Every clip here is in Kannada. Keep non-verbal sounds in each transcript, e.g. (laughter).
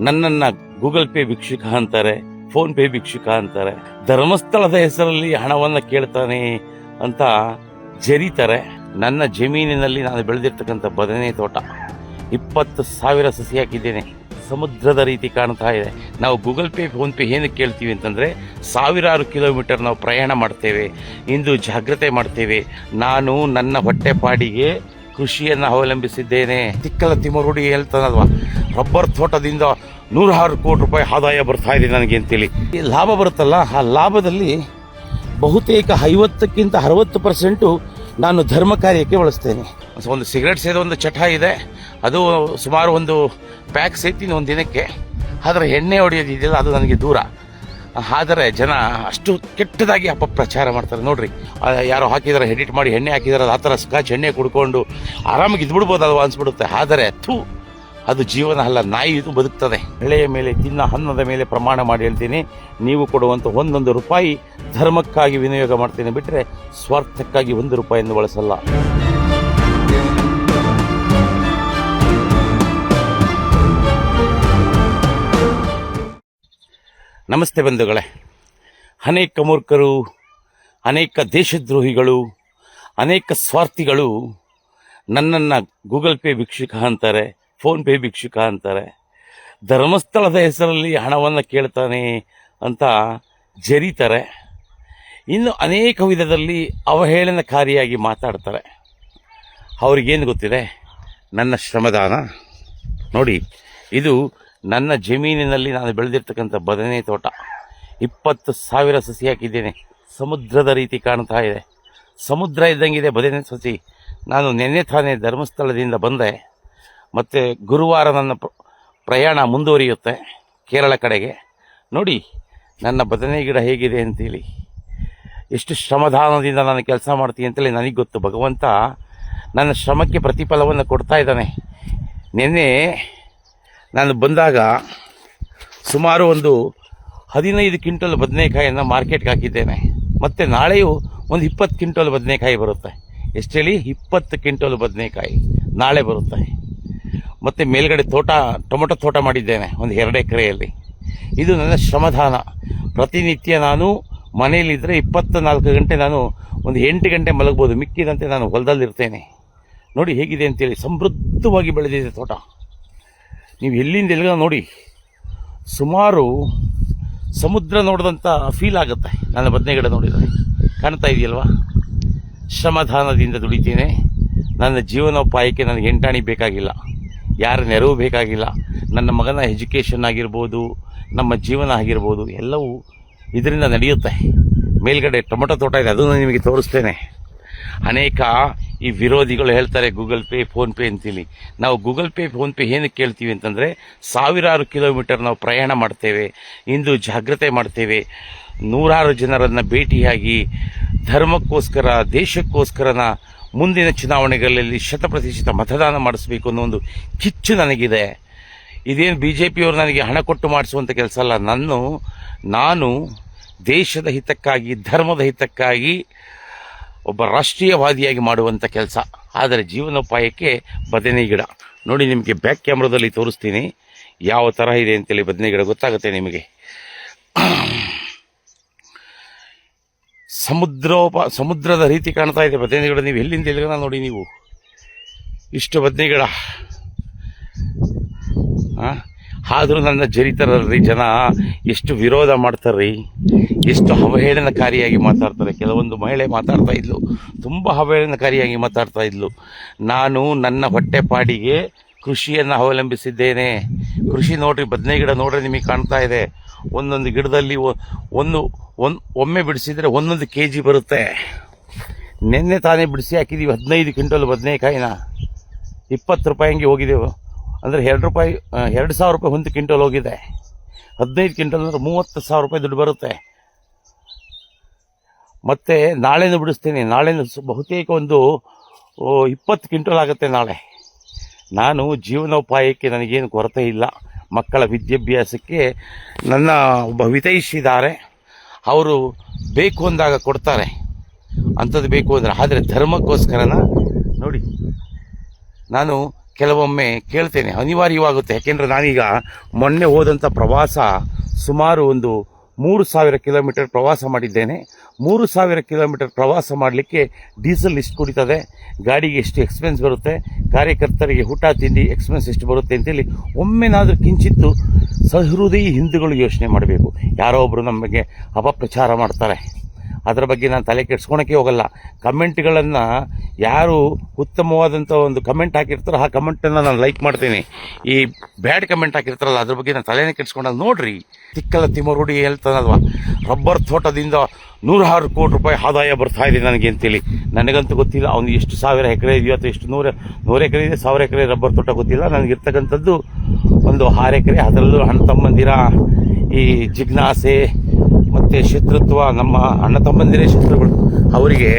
ನನ್ನನ್ನು ಗೂಗಲ್ ಪೇ ಭಿಕ್ಷುಕ ಅಂತಾರೆ, ಫೋನ್ ಪೇ ಭಿಕ್ಷುಕ ಅಂತಾರೆ. ಧರ್ಮಸ್ಥಳದ ಹೆಸರಲ್ಲಿ ಹಣವನ್ನು ಕೇಳ್ತಾನೆ ಅಂತ ಜರಿತಾರೆ. ನನ್ನ ಜಮೀನಿನಲ್ಲಿ ನಾನು ಬೆಳೆದಿರ್ತಕ್ಕಂಥ ಬದನೆ ತೋಟ. ಇಪ್ಪತ್ತು ಸಾವಿರ ಸಸಿ ಹಾಕಿದ್ದೇನೆ. ಸಮುದ್ರದ ರೀತಿ ಕಾಣ್ತಾ ಇದೆ. ನಾವು ಗೂಗಲ್ ಪೇ, ಫೋನ್ ಪೇ ಏನಕ್ಕೆ ಕೇಳ್ತೀವಿ ಅಂತಂದರೆ, ಸಾವಿರಾರು ಕಿಲೋಮೀಟರ್ ನಾವು ಪ್ರಯಾಣ ಮಾಡ್ತೇವೆ. ಇಂದು ಜಾಗ್ರತೆ ಮಾಡ್ತೇವೆ. ನಾನು ನನ್ನ ಹೊಟ್ಟೆಪಾಡಿಗೆ ಕೃಷಿಯನ್ನು ಅವಲಂಬಿಸಿದ್ದೇನೆ. ತಿಕ್ಕಲ ತಿಮರುಡಿ ಹೇಳ್ತಾನಲ್ವ? ರಬ್ಬರ್ ತೋಟದಿಂದ ನೂರಾರು ಕೋಟಿ ರೂಪಾಯಿ ಆದಾಯ ಬರ್ತಾ ಇದೆ ನನಗೆ ಅಂತೇಳಿ. ಈ ಲಾಭ ಬರುತ್ತಲ್ಲ ಆ ಲಾಭದಲ್ಲಿ ಬಹುತೇಕ ಐವತ್ತಕ್ಕಿಂತ ಅರವತ್ತು ಪರ್ಸೆಂಟು ನಾನು ಧರ್ಮ ಕಾರ್ಯಕ್ಕೆ ಬಳಸ್ತೇನೆ. ಒಂದು ಸಿಗರೆಟ್ ಸೇದ ಒಂದು ಚಟ ಇದೆ. ಅದು ಸುಮಾರು ಒಂದು ಪ್ಯಾಕ್ ಸೇತೀನಿ ಒಂದು ದಿನಕ್ಕೆ ಆದರೆ ಎಣ್ಣೆ ಹೊಡೆಯೋದಿದೆಯಲ್ಲ ಅದು ನನಗೆ ದೂರ. ಆದರೆ ಜನ ಅಷ್ಟು ಕೆಟ್ಟದಾಗಿ ಅಪಪ್ರಚಾರ ಮಾಡ್ತಾರೆ. ನೋಡ್ರಿ ಯಾರೋ ಹಾಕಿದಾರೆ ಎಡಿಟ್ ಮಾಡಿ ಎಣ್ಣೆ ಹಾಕಿದಾರೆ ಆ ಥರ ಸ್ಕಾಚ್ ಎಣ್ಣೆ ಕುಡ್ಕೊಂಡು ಆರಾಮಾಗಿ ಇದ್ಬಿಡ್ಬೋದಲ್ವ ಅನ್ಸ್ಬಿಡುತ್ತೆ. ಆದರೆ ಥೂ, ಅದು ಜೀವನ ಅಲ್ಲ, ನಾಯಿ ಇದು ಬದುಕ್ತದೆ. ಬೆಳೆಯ ಮೇಲೆ, ತಿನ್ನ ಹನ್ನದ ಮೇಲೆ ಪ್ರಮಾಣ ಮಾಡಿ ಹೇಳ್ತೀನಿ ನೀವು ಕೊಡುವಂಥ ಒಂದೊಂದು ರೂಪಾಯಿ ಧರ್ಮಕ್ಕಾಗಿ ವಿನಿಯೋಗ ಮಾಡ್ತೀನಿ ಬಿಟ್ಟರೆ ಸ್ವಾರ್ಥಕ್ಕಾಗಿ ಒಂದು ರೂಪಾಯಿಯನ್ನು ಬಳಸಲ್ಲ. ನಮಸ್ತೆ ಬಂಧುಗಳೇ. ಅನೇಕ ಮೂರ್ಖರು, ಅನೇಕ ದೇಶದ್ರೋಹಿಗಳು, ಅನೇಕ ಸ್ವಾರ್ಥಿಗಳು ನನ್ನನ್ನು ಗೂಗಲ್ ಪೇ ಭಿಕ್ಷುಕ ಅಂತಾರೆ, ಫೋನ್ ಪೇ ಭಿಕ್ಷುಕ ಅಂತಾರೆ. ಧರ್ಮಸ್ಥಳದ ಹೆಸರಲ್ಲಿ ಹಣವನ್ನು ಕೇಳ್ತಾನೆ ಅಂತ ಜರಿತಾರೆ. ಇನ್ನು ಅನೇಕ ವಿಧದಲ್ಲಿ ಅವಹೇಳನಕಾರಿಯಾಗಿ ಮಾತಾಡ್ತಾರೆ. ಅವ್ರಿಗೇನು ಗೊತ್ತಿದೆ? ನನ್ನ ಶ್ರಮದಾನ. ನೋಡಿ, ಇದು ನನ್ನ ಜಮೀನಿನಲ್ಲಿ ನಾನು ಬೆಳೆದಿರ್ತಕ್ಕಂಥ ಬದನೆ ತೋಟ. ಇಪ್ಪತ್ತು ಸಾವಿರ ಸಸಿ ಹಾಕಿದ್ದೇನೆ. ಸಮುದ್ರದ ರೀತಿ ಕಾಣ್ತಾ ಇದೆ. ಸಮುದ್ರ ಇದ್ದಂಗಿದೆ ಬದನೆ ಸಸಿ. ನಾನು ನೆನ್ನೆ ತಾನೇ ಧರ್ಮಸ್ಥಳದಿಂದ ಬಂದೆ. ಮತ್ತು ಗುರುವಾರ ನನ್ನ ಪ್ರಯಾಣ ಮುಂದುವರಿಯುತ್ತೆ ಕೇರಳ ಕಡೆಗೆ. ನೋಡಿ, ನನ್ನ ಬದನೆ ಗಿಡ ಹೇಗಿದೆ ಅಂತೇಳಿ. ಎಷ್ಟು ಶ್ರಮದಾನದಿಂದ ನಾನು ಕೆಲಸ ಮಾಡ್ತೀನಿ ಅಂತೇಳಿ ನನಗೆ ಗೊತ್ತು. ಭಗವಂತ ನನ್ನ ಶ್ರಮಕ್ಕೆ ಪ್ರತಿಫಲವನ್ನು ಕೊಡ್ತಾ ಇದ್ದಾನೆ. ನಿನ್ನೆ ನಾನು ಬಂದಾಗ ಸುಮಾರು ಒಂದು ಹದಿನೈದು ಕ್ವಿಂಟಲ್ ಬದನೆಕಾಯಿಯನ್ನು ಮಾರ್ಕೆಟ್ಗೆ ಹಾಕಿದ್ದೇನೆ. ಮತ್ತು ನಾಳೆಯೂ ಒಂದು ಇಪ್ಪತ್ತು ಕ್ವಿಂಟಲ್ ಬದನೆಕಾಯಿ ಬರುತ್ತೆ. ಎಷ್ಟು ಹೇಳಿ ಇಪ್ಪತ್ತು ಕ್ವಿಂಟಲ್ ಬದನೆಕಾಯಿ ನಾಳೆ ಬರುತ್ತೆ. ಮತ್ತು ಮೇಲ್ಗಡೆ ತೋಟ, ಟೊಮೊಟೊ ತೋಟ ಮಾಡಿದ್ದೇನೆ, ಒಂದು ಎರಡು ಎಕರೆಯಲ್ಲಿ. ಇದು ನನ್ನ ಶ್ರಮದಾನ. ಪ್ರತಿನಿತ್ಯ ನಾನು ಮನೆಯಲ್ಲಿದ್ದರೆ ಇಪ್ಪತ್ತು ನಾಲ್ಕು ಗಂಟೆ ನಾನು ಒಂದು ಎಂಟು ಗಂಟೆ ಮಲಗ್ಬೋದು. ಮಿಕ್ಕಿದಂತೆ ನಾನು ಹೊಲದಲ್ಲಿರ್ತೇನೆ. ನೋಡಿ ಹೇಗಿದೆ ಅಂತೇಳಿ ಸಮೃದ್ಧವಾಗಿ ಬೆಳೆದಿದೆ ತೋಟ. ನೀವು ಎಲ್ಲಿಂದ ಎಲ್ಲಿಗ ನೋಡಿ, ಸುಮಾರು ಸಮುದ್ರ ನೋಡಿದಂಥ ಫೀಲ್ ಆಗುತ್ತೆ. ನನ್ನ ಬದನೆ ಗಿಡ ನೋಡಿದರೆ ಕಾಣ್ತಾ ಇದೆಯಲ್ವಾ? ಶ್ರಮಧಾನದಿಂದ ದುಡಿತೇನೆ. ನನ್ನ ಜೀವನೋಪಾಯಕ್ಕೆ ನನಗೆ ಎಂಟಾಣಿ ಬೇಕಾಗಿಲ್ಲ. ಯಾರ ನೆರವು ಬೇಕಾಗಿಲ್ಲ. ನನ್ನ ಮಗನ ಎಜುಕೇಷನ್ ಆಗಿರ್ಬೋದು, ನಮ್ಮ ಜೀವನ ಆಗಿರ್ಬೋದು, ಎಲ್ಲವೂ ಇದರಿಂದ ನಡೆಯುತ್ತೆ. ಮೇಲ್ಗಡೆ ಟೊಮೊಟೊ ತೋಟ ಇದೆ, ಅದನ್ನು ನಿಮಗೆ ತೋರಿಸ್ತೇನೆ. ಅನೇಕ ಈ ವಿರೋಧಿಗಳು ಹೇಳ್ತಾರೆ ಗೂಗಲ್ ಪೇ, ಫೋನ್ ಪೇ ಅಂತೇಳಿ ನಾವು ಗೂಗಲ್ ಪೇ, ಫೋನ್ ಪೇ ಏನಕ್ಕೆ ಕೇಳ್ತೀವಿ ಅಂತಂದರೆ ಸಾವಿರಾರು ಕಿಲೋಮೀಟರ್ ನಾವು ಪ್ರಯಾಣ ಮಾಡ್ತೇವೆ, ಇಂದು ಜಾಗ್ರತೆ ಮಾಡ್ತೇವೆ, ನೂರಾರು ಜನರನ್ನು ಭೇಟಿಯಾಗಿ ಧರ್ಮಕ್ಕೋಸ್ಕರ, ದೇಶಕ್ಕೋಸ್ಕರನ ಮುಂದಿನ ಚುನಾವಣೆಗಳಲ್ಲಿ ಶತಪ್ರತಿಶತ ಮತದಾನ ಮಾಡಿಸ್ಬೇಕು ಅನ್ನೋ ಒಂದು ಕಿಚ್ಚು ನನಗಿದೆ. ಇದೇನು ಬಿ ಜೆ ಪಿಯವರು ನನಗೆ ಹಣ ಕೊಟ್ಟು ಮಾಡಿಸುವಂಥ ಕೆಲಸ ಅಲ್ಲ. ನಾನು ನಾನು ದೇಶದ ಹಿತಕ್ಕಾಗಿ, ಧರ್ಮದ ಹಿತಕ್ಕಾಗಿ ಒಬ್ಬ ರಾಷ್ಟ್ರೀಯವಾದಿಯಾಗಿ ಮಾಡುವಂಥ ಕೆಲಸ. ಆದರೆ ಜೀವನೋಪಾಯಕ್ಕೆ ಬದನೆ ಗಿಡ. ನೋಡಿ ನಿಮಗೆ ಬ್ಯಾಕ್ ಕ್ಯಾಮ್ರಾದಲ್ಲಿ ತೋರಿಸ್ತೀನಿ. ಯಾವ ಥರ ಇದೆ ಅಂತೇಳಿ ಬದನೆ ಗಿಡ ಗೊತ್ತಾಗುತ್ತೆ ನಿಮಗೆ. ಸಮುದ್ರೋಪ, ಸಮುದ್ರದ ರೀತಿ ಕಾಣ್ತಾ ಇದೆ ಬದನೆ ಗಿಡ. ನೀವು ಎಲ್ಲಿಂದ ಎಲ್ಲಿಗನ ನೋಡಿ ನೀವು. ಇಷ್ಟು ಬದನೆ ಗಿಡ. ಆದರೂ ನನ್ನ ಜರಿತಾರಲ್ರಿ ಜನ, ಎಷ್ಟು ವಿರೋಧ ಮಾಡ್ತಾರ್ರಿ, ಎಷ್ಟು ಅವಹೇಳನಕಾರಿಯಾಗಿ ಮಾತಾಡ್ತಾರೆ. ಕೆಲವೊಂದು ಮಹಿಳೆ ಮಾತಾಡ್ತಾ ಇದ್ಲು, ತುಂಬ ಅವಹೇಳನಕಾರಿಯಾಗಿ ಮಾತಾಡ್ತಾ ಇದ್ಲು. ನಾನು ನನ್ನ ಹೊಟ್ಟೆಪಾಡಿಗೆ ಕೃಷಿಯನ್ನು ಅವಲಂಬಿಸಿದ್ದೇನೆ. ಕೃಷಿ ನೋಡ್ರಿ, ಬದನೆ ಗಿಡ ನೋಡ್ರಿ ನಿಮಗೆ ಕಾಣ್ತಾ ಇದೆ. ಒಂದೊಂದು ಗಿಡದಲ್ಲಿ ಒಂದು ಒಂದು, ಒಮ್ಮೆ ಬಿಡಿಸಿದರೆ ಒಂದೊಂದು ಕೆ ಜಿ ಬರುತ್ತೆ. ನಿನ್ನೆ ತಾನೇ ಬಿಡಿಸಿ ಹಾಕಿದ್ದೀವಿ ಹದಿನೈದು ಕ್ವಿಂಟಲ್ ಬದನೆಕಾಯಿನ. ಇಪ್ಪತ್ತು ರೂಪಾಯಿ ಹಂಗೆ ಹೋಗಿದ್ದೆವು ಅಂದರೆ ಎರಡು ರೂಪಾಯಿ ಎರಡು ಸಾವಿರ ರೂಪಾಯಿ ಒಂದು ಕ್ವಿಂಟಲ್ ಹೋಗಿದೆ. ಹದಿನೈದು ಕ್ವಿಂಟಲ್ ಅಂದರೆ ಮೂವತ್ತು ಸಾವಿರ ರೂಪಾಯಿ ದುಡ್ಡು ಬರುತ್ತೆ. ಮತ್ತು ನಾಳೆನೂ ಬಿಡಿಸ್ತೀನಿ. ನಾಳೆನೂ ಬಹುತೇಕ ಒಂದು ಇಪ್ಪತ್ತು ಕ್ವಿಂಟಲ್ ಆಗುತ್ತೆ ನಾಳೆ. ನಾನು ಜೀವನೋಪಾಯಕ್ಕೆ ನನಗೇನು ಕೊರತೆ ಇಲ್ಲ. ಮಕ್ಕಳ ವಿದ್ಯಾಭ್ಯಾಸಕ್ಕೆ ನನ್ನ ಒಬ್ಬ ಹಿತೈಷಿದ್ದಾರೆ ಅವರು ಬೇಕು ಅಂದಾಗ ಕೊಡ್ತಾರೆ. ಅಂಥದ್ದು ಬೇಕು ಅಂದರೆ, ಆದರೆ ಧರ್ಮಕ್ಕೋಸ್ಕರನ? ನೋಡಿ, ನಾನು ಕೆಲವೊಮ್ಮೆ ಕೇಳ್ತೇನೆ. ಅನಿವಾರ್ಯವಾಗುತ್ತೆ. ಯಾಕೆಂದರೆ ನಾನೀಗ ಮೊನ್ನೆ ಹೋದಂಥ ಪ್ರವಾಸ ಸುಮಾರು ಒಂದು ಮೂರು ಸಾವಿರ ಕಿಲೋಮೀಟರ್ ಪ್ರವಾಸ ಮಾಡಿದ್ದೇನೆ. ಮೂರು ಸಾವಿರ ಕಿಲೋಮೀಟರ್ ಪ್ರವಾಸ ಮಾಡಲಿಕ್ಕೆ ಡೀಸೆಲ್ ಎಷ್ಟು ಕುಡಿತದೆ. ಗಾಡಿಗೆ ಎಷ್ಟು ಎಕ್ಸ್ಪೆನ್ಸ್ ಬರುತ್ತೆ? ಕಾರ್ಯಕರ್ತರಿಗೆ ಊಟ, ತಿಂಡಿ ಎಕ್ಸ್ಪೆನ್ಸ್ ಎಷ್ಟು ಬರುತ್ತೆ ಅಂತೇಳಿ ಒಮ್ಮೆನಾದರೂ ಕಿಂಚಿತ್ತು ಸಹೃದಯಿ ಹಿಂದೂಗಳು ಯೋಚನೆ ಮಾಡಬೇಕು. ಯಾರೋ ಒಬ್ಬರು ನಮಗೆ ಅಪಪ್ರಚಾರ ಮಾಡ್ತಾರೆ. ಅದರ ಬಗ್ಗೆ ನಾನು ತಲೆ ಕೆಡ್ಸ್ಕೊಳಕ್ಕೆ ಹೋಗಲ್ಲ. ಕಮೆಂಟ್ಗಳನ್ನು ಯಾರು ಉತ್ತಮವಾದಂಥ ಒಂದು ಕಮೆಂಟ್ ಹಾಕಿರ್ತಾರೋ ಆ ಕಮೆಂಟನ್ನು ನಾನು ಲೈಕ್ ಮಾಡ್ತೀನಿ. ಈ ಬ್ಯಾಡ್ ಕಮೆಂಟ್ ಹಾಕಿರ್ತಾರಲ್ಲ, ಅದ್ರ ಬಗ್ಗೆ ನಾನು ತಲೆನೇ ಕೆಡ್ಸ್ಕೊಂಡಾಗ ನೋಡ್ರಿ. ತಿಕ್ಕಲ ತಿಮ್ಮರುಡಿ ಹೇಳ್ತಾನಲ್ವ, ರಬ್ಬರ್ ತೋಟದಿಂದ ನೂರಾರು ಕೋಟಿ ರೂಪಾಯಿ ಆದಾಯ ಬರ್ತಾ ಇದೆ ನನಗೆ ಅಂತೇಳಿ. ನನಗಂತೂ ಗೊತ್ತಿಲ್ಲ, ಅವ್ನು ಎಷ್ಟು ಸಾವಿರ ಎಕರೆ ಇದೆಯೋ ಅಥವಾ ಎಷ್ಟು ನೂರ, ನೂರು ಎಕರೆ ಇದೆ, ಸಾವಿರ ಎಕರೆ ರಬ್ಬರ್ ತೋಟ ಗೊತ್ತಿಲ್ಲ. ನನಗಿರ್ತಕ್ಕಂಥದ್ದು ಒಂದು ಆರು ಎಕರೆ, ಅದರಲ್ಲೂ ಅಣ್ಣ ತಮ್ಮಂದಿರ ಈ ಜಿಜ್ಞಾಸೆ ಮತ್ತು ಶತ್ರುತ್ವ, ನಮ್ಮ ಅಣ್ಣ ತಮ್ಮಂದಿರೇ ಶತ್ರುಗಳು. ಅವರಿಗೆ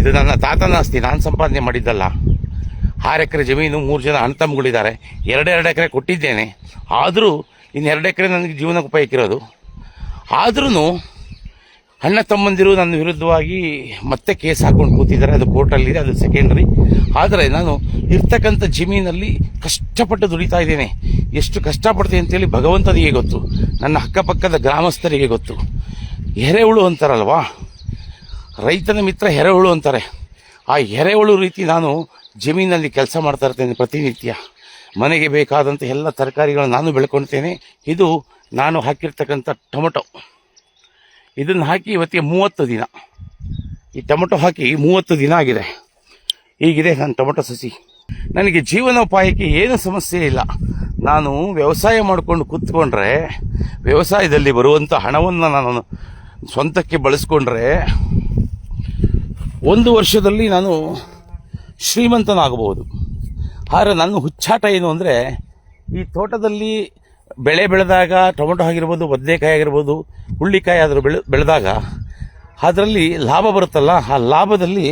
ಇದು ನನ್ನ ತಾತನ ಆಸ್ತಿ, ನಾನು ಸಂಪಾದನೆ ಮಾಡಿದ್ದಲ್ಲ. ಆರು ಎಕರೆ ಜಮೀನು, ಮೂರು ಜನ ಅಣ್ಣ ತಮ್ಮಗಳಿದ್ದಾರೆ. ಎರಡೆರಡು ಎಕರೆ ಕೊಟ್ಟಿದ್ದೇನೆ. ಆದರೂ ಇನ್ನು ಎರಡು ಎಕರೆ ನನಗೆ ಜೀವನಕ್ಕೆ ಉಪಯೋಗಿರೋದು ಆದ್ರೂ ಅಣ್ಣ ತಮ್ಮಂದಿರು ನನ್ನ ವಿರುದ್ಧವಾಗಿ ಮತ್ತೆ ಕೇಸ್ ಹಾಕೊಂಡು ಕೂತಿದ್ದಾರೆ. ಅದು ಕೋರ್ಟಲ್ಲಿದೆ, ಅದು ಸೆಕೆಂಡ್ರಿ ಆದರೆ ನಾನು ಇರ್ತಕ್ಕಂಥ ಜಮೀನಲ್ಲಿ ಕಷ್ಟಪಟ್ಟು ದುಡಿತಾ ಇದ್ದೇನೆ. ಎಷ್ಟು ಕಷ್ಟಪಡ್ತೀನಿ ಅಂತೇಳಿ ಭಗವಂತನಿಗೆ ಗೊತ್ತು. ನನ್ನ ಅಕ್ಕಪಕ್ಕದ ಗ್ರಾಮಸ್ಥರಿಗೆ ಗೊತ್ತು. ಎರೆಹುಳು ಅಂತಾರಲ್ವಾ? ರೈತನ ಮಿತ್ರ ಎರೆಹುಳು ಅಂತಾರೆ. ಆ ಎರೆಹುಳು ರೀತಿ ನಾನು ಜಮೀನಲ್ಲಿ ಕೆಲಸ ಮಾಡ್ತಾ ಇರ್ತೇನೆ ಪ್ರತಿನಿತ್ಯ. ಮನೆಗೆ ಬೇಕಾದಂಥ ಎಲ್ಲ ತರಕಾರಿಗಳನ್ನು ನಾನು ಬೆಳ್ಕೊಳ್ತೇನೆ. ಇದು ನಾನು ಹಾಕಿರ್ತಕ್ಕಂಥ ಟೊಮೊಟೊ. ಇದನ್ನು ಹಾಕಿ ಇವತ್ತಿಗೆ ಮೂವತ್ತು ದಿನ. ಈ ಟೊಮೊಟೊ ಹಾಕಿ ಮೂವತ್ತು ದಿನ ಆಗಿದೆ. ಈಗಿದೆ ನನ್ನ ಟೊಮೊಟೊ ಸಸಿ. ನನಗೆ ಜೀವನೋಪಾಯಕ್ಕೆ ಏನು ಸಮಸ್ಯೆ ಇಲ್ಲ. ನಾನು ವ್ಯವಸಾಯ ಮಾಡಿಕೊಂಡು ಕೂತ್ಕೊಂಡ್ರೆ, ವ್ಯವಸಾಯದಲ್ಲಿ ಬರುವಂಥ ಹಣವನ್ನು ನಾನು ಸ್ವಂತಕ್ಕೆ ಬಳಸ್ಕೊಂಡ್ರೆ, ಒಂದು ವರ್ಷದಲ್ಲಿ ನಾನು ಶ್ರೀಮಂತನಾಗಬಹುದು. ಆದರೆ ನನ್ನ ಹುಚ್ಚಾಟ ಏನು ಅಂದರೆ, ಈ ತೋಟದಲ್ಲಿ ಬೆಳೆ ಬೆಳೆದಾಗ ಟೊಮೆಟೊ ಆಗಿರ್ಬೋದು, ಬದನೆಕಾಯಿ ಆಗಿರ್ಬೋದು ಹುಳ್ಳಿಕಾಯಿ ಆದರೂ ಬೆಳೆ ಬೆಳೆದಾಗ ಅದರಲ್ಲಿ ಲಾಭ ಬರುತ್ತಲ್ಲ, ಆ ಲಾಭದಲ್ಲಿ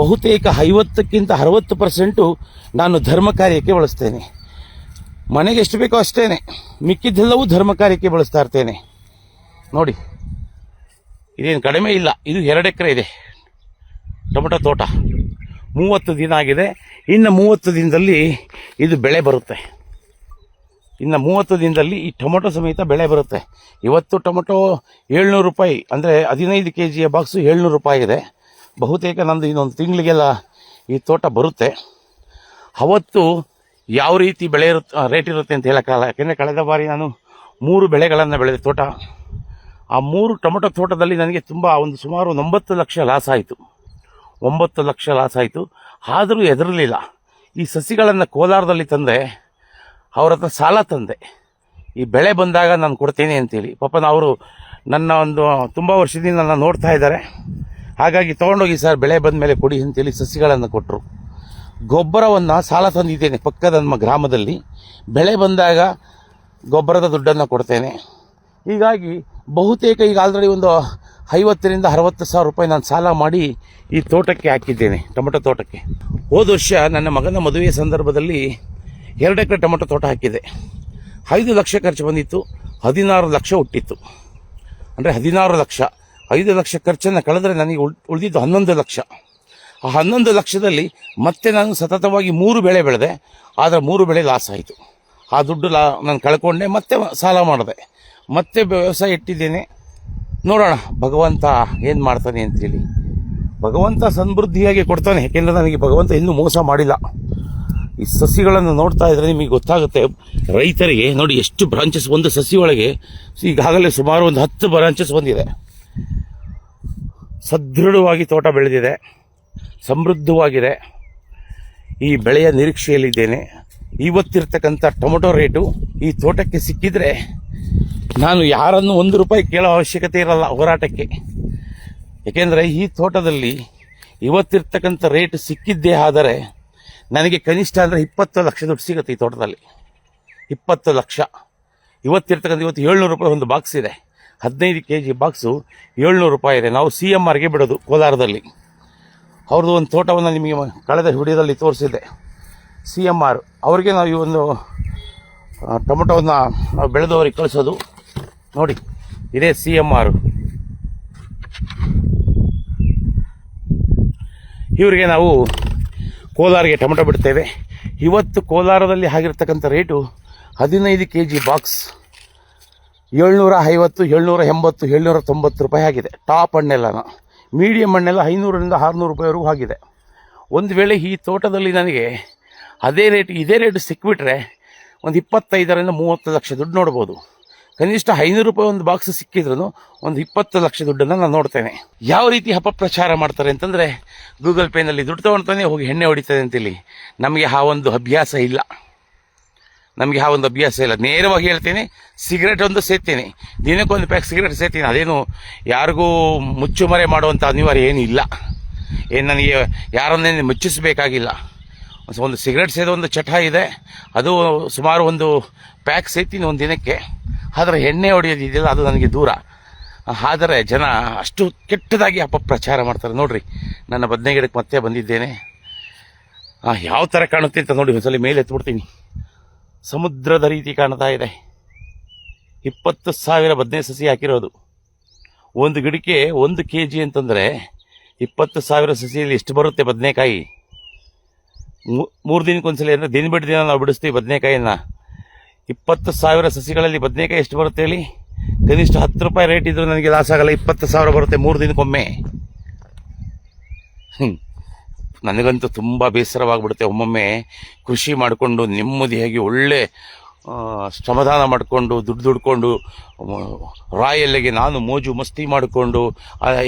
ಬಹುತೇಕ ಐವತ್ತಕ್ಕಿಂತ ಅರವತ್ತು ಪರ್ಸೆಂಟು ನಾನು ಧರ್ಮ ಕಾರ್ಯಕ್ಕೆ ಬಳಸ್ತೇನೆ. ಮನೆಗೆ ಎಷ್ಟು ಬೇಕೋ ಅಷ್ಟೇ ಮಿಕ್ಕಿದ್ದೆಲ್ಲವೂ ಧರ್ಮ ಕಾರ್ಯಕ್ಕೆ ಬಳಸ್ತಾ ಇರ್ತೇನೆ. ನೋಡಿ, ಇದೇನು ಕಡಿಮೆ ಇಲ್ಲ. ಇದು ಎರಡು ಎಕರೆ ಇದೆ. ಟೊಮೆಟೊ ತೋಟ. ಮೂವತ್ತು ದಿನ ಆಗಿದೆ. ಇನ್ನು ಮೂವತ್ತು ದಿನದಲ್ಲಿ ಇದು ಬೆಳೆ ಬರುತ್ತೆ. ಇನ್ನು ಮೂವತ್ತು ದಿನದಲ್ಲಿ ಈ ಟೊಮೊಟೊ ಸಮೇತ ಬೆಳೆ ಬರುತ್ತೆ. ಇವತ್ತು ಟೊಮೊಟೊ ಏಳ್ನೂರು ರೂಪಾಯಿ, ಅಂದರೆ ಹದಿನೈದು ಕೆ ಜಿಯ ಬಾಕ್ಸು ಏಳ್ನೂರು ರೂಪಾಯಿ ಇದೆ ಬಹುತೇಕ ನಂದು ಇನ್ನೊಂದು ತಿಂಗಳಿಗೆಲ್ಲ ಈ ತೋಟ ಬರುತ್ತೆ. ಅವತ್ತು ಯಾವ ರೀತಿ ಬೆಳೆ ಇರುತ್ತೆ ರೇಟ್ ಇರುತ್ತೆ ಅಂತ ಹೇಳೋಕ್ಕಲ್ಲ ಯಾಕೆಂದರೆ ಕಳೆದ ಬಾರಿ ನಾನು ಮೂರು ಬೆಳೆಗಳನ್ನು ಬೆಳೆದೆ ತೋಟ. ಆ ಮೂರು ಟೊಮೊಟೊ ತೋಟದಲ್ಲಿ ನನಗೆ ತುಂಬ ಒಂದು ಸುಮಾರು ಒಂಬತ್ತು ಲಕ್ಷ ಲಾಸ್ ಆಯಿತು. ಒಂಬತ್ತು ಲಕ್ಷ ಲಾಸ್ ಆಯಿತು. ಆದರೂ ಹೆದರಲಿಲ್ಲ. ಈ ಸಸಿಗಳನ್ನು ಕೋಲಾರದಲ್ಲಿ ತಂದೆ ಅವ್ರ ಹತ್ರ ಸಾಲ ತಂದೆ. ಈ ಬೆಳೆ ಬಂದಾಗ ನಾನು ಕೊಡ್ತೇನೆ ಅಂತೇಳಿ. ಪಾಪ ಅವರು ನನ್ನ ಒಂದು ತುಂಬ ವರ್ಷದಿಂದ ನನ್ನ ನೋಡ್ತಾ ಇದ್ದಾರೆ. ಹಾಗಾಗಿ ತೊಗೊಂಡೋಗಿ ಸರ್, ಬೆಳೆ ಬಂದ ಮೇಲೆ ಕೊಡಿ ಅಂತೇಳಿ ಸಸಿಗಳನ್ನು ಕೊಟ್ಟರು ಗೊಬ್ಬರವನ್ನು ಸಾಲ ತಂದಿದ್ದೇನೆ ಪಕ್ಕದ ನಮ್ಮ ಗ್ರಾಮದಲ್ಲಿ. ಬೆಳೆ ಬಂದಾಗ ಗೊಬ್ಬರದ ದುಡ್ಡನ್ನು ಕೊಡ್ತೇನೆ. ಹೀಗಾಗಿ ಬಹುತೇಕ ಈಗ ಆಲ್ರೆಡಿ ಒಂದು ಐವತ್ತರಿಂದ ಅರವತ್ತು ಸಾವಿರ ರೂಪಾಯಿ ನಾನು ಸಾಲ ಮಾಡಿ ಈ ತೋಟಕ್ಕೆ ಹಾಕಿದ್ದೇನೆ, ಟೊಮೆಟೊ ತೋಟಕ್ಕೆ. ಹೋದ ವರ್ಷ ನನ್ನ ಮಗನ ಮದುವೆಯ ಸಂದರ್ಭದಲ್ಲಿ ಎರಡು ಎಕರೆ ಟೊಮೆಟೊ ತೋಟ ಹಾಕಿದೆ. ಐದು ಲಕ್ಷ ಖರ್ಚು ಬಂದಿತ್ತು, ಹದಿನಾರು ಲಕ್ಷ ಹುಟ್ಟಿತ್ತು. ಅಂದರೆ ಹದಿನಾರು ಲಕ್ಷ. ಐದು ಲಕ್ಷ ಖರ್ಚನ್ನು ಕಳೆದ್ರೆ ನನಗೆ ಉಳ್, ಉಳಿದಿದ್ದು ಹನ್ನೊಂದು ಲಕ್ಷ. ಆ ಹನ್ನೊಂದು ಲಕ್ಷದಲ್ಲಿ ಮತ್ತೆ ನಾನು ಸತತವಾಗಿ ಮೂರು ಬೆಳೆ ಬೆಳೆದೆ. ಆದರೆ ಮೂರು ಬೆಳೆ ಲಾಸ್ ಆಯಿತು. ಆ ದುಡ್ಡು ಲಾ, ನಾನು ಕಳ್ಕೊಂಡೆ, ಮತ್ತೆ ಸಾಲ ಮಾಡಿದೆ. ಮತ್ತೆ ವ್ಯವಸಾಯ ಇಟ್ಟಿದ್ದೇನೆ. ನೋಡೋಣ, ಭಗವಂತ ಏನು ಮಾಡ್ತಾನೆ ಅಂತೇಳಿ. ಭಗವಂತ ಸಮೃದ್ಧಿಯಾಗಿ ಕೊಡ್ತಾನೆ. ಯಾಕೆಂದರೆ ನನಗೆ ಭಗವಂತ ಇನ್ನೂ ಮೋಸ ಮಾಡಿಲ್ಲ. ಈ ಸಸಿಗಳನ್ನು ನೋಡ್ತಾ ಇದ್ರೆ ನಿಮಗೆ ಗೊತ್ತಾಗುತ್ತೆ, ರೈತರಿಗೆ ನೋಡಿ ಎಷ್ಟು ಬ್ರಾಂಚಸ್ ಒಂದು ಸಸಿ ಒಳಗೆ ಈಗಾಗಲೇ ಸುಮಾರು ಒಂದು ಹತ್ತು ಬ್ರಾಂಚಸ್ ಬಂದಿದೆ. ಸದೃಢವಾಗಿ ತೋಟ ಬೆಳೆದಿದೆ, ಸಮೃದ್ಧವಾಗಿದೆ. ಈ ಬೆಳೆಯ ನಿರೀಕ್ಷೆಯಲ್ಲಿದ್ದೇನೆ. ಇವತ್ತಿರ್ತಕ್ಕಂಥ ಟೊಮೊಟೊ ರೇಟು ಈ ತೋಟಕ್ಕೆ ಸಿಕ್ಕಿದ್ರೆ ನಾನು ಯಾರನ್ನು ಒಂದು ರೂಪಾಯಿ ಕೇಳೋ ಅವಶ್ಯಕತೆ ಇರಲ್ಲ ಹೋರಾಟಕ್ಕೆ. ಏಕೆಂದರೆ ಈ ತೋಟದಲ್ಲಿ ಇವತ್ತಿರ್ತಕ್ಕಂಥ ರೇಟ್ ಸಿಕ್ಕಿದ್ದೇ ಆದರೆ ನನಗೆ ಕನಿಷ್ಠ ಅಂದರೆ ಇಪ್ಪತ್ತು ಲಕ್ಷ ದುಡ್ಡು ಸಿಗುತ್ತೆ ಈ ತೋಟದಲ್ಲಿ. ಇಪ್ಪತ್ತು ಲಕ್ಷ. ಇವತ್ತಿರ್ತಕ್ಕಂಥ ಇವತ್ತು ಏಳ್ನೂರು ರೂಪಾಯಿ ಒಂದು ಬಾಕ್ಸ್ ಇದೆ. ಹದಿನೈದು ಕೆ ಜಿ ಬಾಕ್ಸು ಏಳ್ನೂರು ರೂಪಾಯಿ ಇದೆ. ನಾವು ಸಿ ಎಂ ಆರ್ಗೆ ಬಿಡೋದು ಕೋಲಾರದಲ್ಲಿ. ಅವ್ರದ್ದು ಒಂದು ತೋಟವನ್ನು ನಿಮಗೆ ಕಳೆದ ವಿಡಿಯೋದಲ್ಲಿ ತೋರಿಸಿದ್ದೆ. ಸಿ ಎಂ ಆರ್ ಅವರಿಗೆ ನಾವು ಈ ಒಂದು ಟೊಮೊಟೊವನ್ನು ನಾವು ಬೆಳೆದವ್ರಿಗೆ ಕಳಿಸೋದು. ನೋಡಿ, ಇದೇ ಸಿ ಎಂ ಆರು ಇವರಿಗೆ ನಾವು ಕೋಲಾರಿಗೆ ಟೊಮೆಟೊ ಬಿಡ್ತೇವೆ. ಇವತ್ತು ಕೋಲಾರದಲ್ಲಿ ಆಗಿರ್ತಕ್ಕಂಥ ರೇಟು ಹದಿನೈದು ಕೆ ಜಿ ಬಾಕ್ಸ್. ಏಳ್ನೂರ ಐವತ್ತು, ಏಳ್ನೂರ ಎಂಬತ್ತು, ಏಳ್ನೂರ ತೊಂಬತ್ತು ರೂಪಾಯಿ ಆಗಿದೆ. ಟಾಪ್ ಹಣ್ಣೆಲ್ಲನ ಮೀಡಿಯಮ್ ಹಣ್ಣೆಲ್ಲ ಐನೂರರಿಂದ ಆರುನೂರು ರೂಪಾಯಿವರೆಗೂ ಆಗಿದೆ. ಒಂದು ವೇಳೆ ಈ ತೋಟದಲ್ಲಿ ನನಗೆ ಅದೇ ರೇಟ್, ಇದೇ ರೇಟ್ ಸಿಕ್ಬಿಟ್ರೆ ಒಂದು ಇಪ್ಪತ್ತೈದರಿಂದ ಮೂವತ್ತು ಲಕ್ಷ ದುಡ್ಡು ನೋಡ್ಬೋದು. ಕನಿಷ್ಠ ಐನೂರು ರೂಪಾಯಿ ಒಂದು ಬಾಕ್ಸ್ ಸಿಕ್ಕಿದ್ರು ಒಂದು ಇಪ್ಪತ್ತು ಲಕ್ಷ ದುಡ್ಡನ್ನು ನಾನು ನೋಡ್ತೇನೆ. ಯಾವ ರೀತಿ ಅಪಪ್ರಚಾರ ಮಾಡ್ತಾರೆ ಅಂತಂದರೆ ಗೂಗಲ್ ಪೇನಲ್ಲಿ ದುಡ್ಡು ತೊಗೊಳ್ತಾನೆ ಹೋಗಿ ಎಣ್ಣೆ ಹೊಡಿತದೆ ಅಂತೇಳಿ ನಮಗೆ ಆ ಒಂದು ಅಭ್ಯಾಸ ಇಲ್ಲ. ನಮಗೆ ಆ ಒಂದು ಅಭ್ಯಾಸ ಇಲ್ಲ. ನೇರವಾಗಿ ಹೇಳ್ತೀನಿ ಸಿಗರೇಟ್ ಒಂದು ಸೇತೇನೆ ದಿನಕ್ಕೊಂದು ಪ್ಯಾಕ್ ಸಿಗರೇಟ್ ಸೇತೀನಿ ಅದೇನು ಯಾರಿಗೂ ಮುಚ್ಚುಮರೆ ಮಾಡುವಂಥ ಅನಿವಾರ್ಯ ಏನೂ ಇಲ್ಲ ಏನು ನನಗೆ ಯಾರನ್ನೇ ಮುಚ್ಚಿಸಬೇಕಾಗಿಲ್ಲ. ಒಂದು ಸಿಗರೇಟ್ ಸೇದೋ ಒಂದು ಚಟ ಇದೆ. ಅದು ಸುಮಾರು ಒಂದು ಪ್ಯಾಕ್ ಸೇತೀನಿ ಒಂದು ದಿನಕ್ಕೆ ಆದರೆ ಎಣ್ಣೆ ಹೊಡೆಯೋದಿದೆಯಲ್ಲ ಅದು ನನಗೆ ದೂರ. ಆದರೆ ಜನ ಅಷ್ಟು ಕೆಟ್ಟದಾಗಿ ಅಪಪ್ರಚಾರ ಮಾಡ್ತಾರೆ. ನೋಡ್ರಿ, ನನ್ನ ಬದನೆ ಗಿಡಕ್ಕೆ ಮತ್ತೆ ಬಂದಿದ್ದೇನೆ. ಯಾವ ಥರ ಕಾಣುತ್ತೆ ಅಂತ ನೋಡಿ, ಒಂದ್ಸಲ ಮೇಲೆ ಎತ್ಬಿಡ್ತೀನಿ. ಸಮುದ್ರದ ರೀತಿ ಕಾಣ್ತಾ ಇದೆ. ಇಪ್ಪತ್ತು ಸಾವಿರ ಬದನೆ ಸಸಿ ಹಾಕಿರೋದು. ಒಂದು ಗಿಡಕ್ಕೆ ಒಂದು ಕೆ ಜಿ ಅಂತಂದರೆ ಇಪ್ಪತ್ತು ಸಾವಿರ ಸಸಿಯಲ್ಲಿ ಎಷ್ಟು ಬರುತ್ತೆ ಬದನೆಕಾಯಿ? ಮೂರು ದಿನಕ್ಕೊಂದ್ಸಲ ಅಂದರೆ ದಿನ ಬಿಟ್ಟು ದಿನ ನಾವು ಬಿಡಿಸ್ತೀವಿ ಬದನೆಕಾಯಿನ ಇಪ್ಪತ್ತು ಸಾವಿರ ಸಸಿಗಳಲ್ಲಿ ಬದನೆಕಾಯಿ ಎಷ್ಟು ಬರುತ್ತೆ ಹೇಳಿ? ಕನಿಷ್ಠ ಹತ್ತು ರೂಪಾಯಿ ರೇಟ್ ಇದ್ರೂ ನನಗೆ ಲಾಸ್ ಆಗಲ್ಲ. ಇಪ್ಪತ್ತು ಸಾವಿರ ಬರುತ್ತೆ ಮೂರು ದಿನಕ್ಕೊಮ್ಮೆ. ನನಗಂತೂ ತುಂಬ ಬೇಸರವಾಗಿಬಿಡುತ್ತೆ. ಒಮ್ಮೊಮ್ಮೆ ಕೃಷಿ ಮಾಡಿಕೊಂಡು ನೆಮ್ಮದಿಯಾಗಿ ಒಳ್ಳೆ ಶ್ರಮದಾನ ಮಾಡಿಕೊಂಡು, ದುಡ್ಡು ದುಡ್ಕೊಂಡು ರಾಯಲ್ಲಿಗೆ ನಾನು ಮೋಜು ಮಸ್ತಿ ಮಾಡಿಕೊಂಡು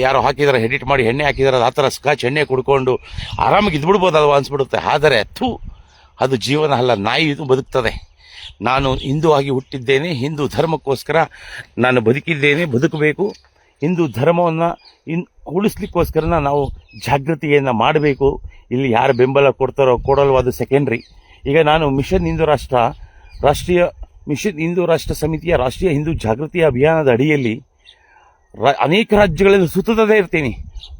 ಯಾರೋ ಹಾಕಿದಾರೆ ಎಡಿಟ್ ಮಾಡಿ ಎಣ್ಣೆ ಹಾಕಿದಾರೆ ಆ ಥರ ಸ್ಕಾಚ್ ಎಣ್ಣೆ ಕುಡ್ಕೊಂಡು ಆರಾಮಾಗಿ ಇದ್ಬಿಡ್ಬೋದಲ್ವ ಅನ್ಸ್ಬಿಡುತ್ತೆ. ಆದರೆ ಥೂ ಅದು ಜೀವನ ಅಲ್ಲ. ನಾಯಿ ಇದು ಬದುಕ್ತದೆ. ನಾನು ಹಿಂದೂ ಆಗಿ ಹುಟ್ಟಿದ್ದೇನೆ, ಹಿಂದೂ ಧರ್ಮಕ್ಕೋಸ್ಕರ ನಾನು ಬದುಕಿದ್ದೇನೆ, ಬದುಕಬೇಕು. ಹಿಂದೂ ಧರ್ಮವನ್ನು ಇನ್ ಉಳಿಸ್ಲಿಕ್ಕೋಸ್ಕರ ನಾವು ಜಾಗೃತಿಯನ್ನು ಮಾಡಬೇಕು. ಇಲ್ಲಿ ಯಾರು ಬೆಂಬಲ ಕೊಡ್ತಾರೋ ಕೊಡಲ್ವೋ ಅದು ಸೆಕೆಂಡ್ರಿ ಈಗ ನಾನು ಮಿಷನ್ ಹಿಂದೂ ರಾಷ್ಟ್ರ, ರಾಷ್ಟ್ರೀಯ ಮಿಷನ್ ಹಿಂದೂ ರಾಷ್ಟ್ರ ಸಮಿತಿಯ ರಾಷ್ಟ್ರೀಯ ಹಿಂದೂ ಜಾಗೃತಿ ಅಭಿಯಾನದ ಅಡಿಯಲ್ಲಿ ಅನೇಕ ರಾಜ್ಯಗಳಲ್ಲಿ ಸುತ್ತದೇ ಇರ್ತೀನಿ.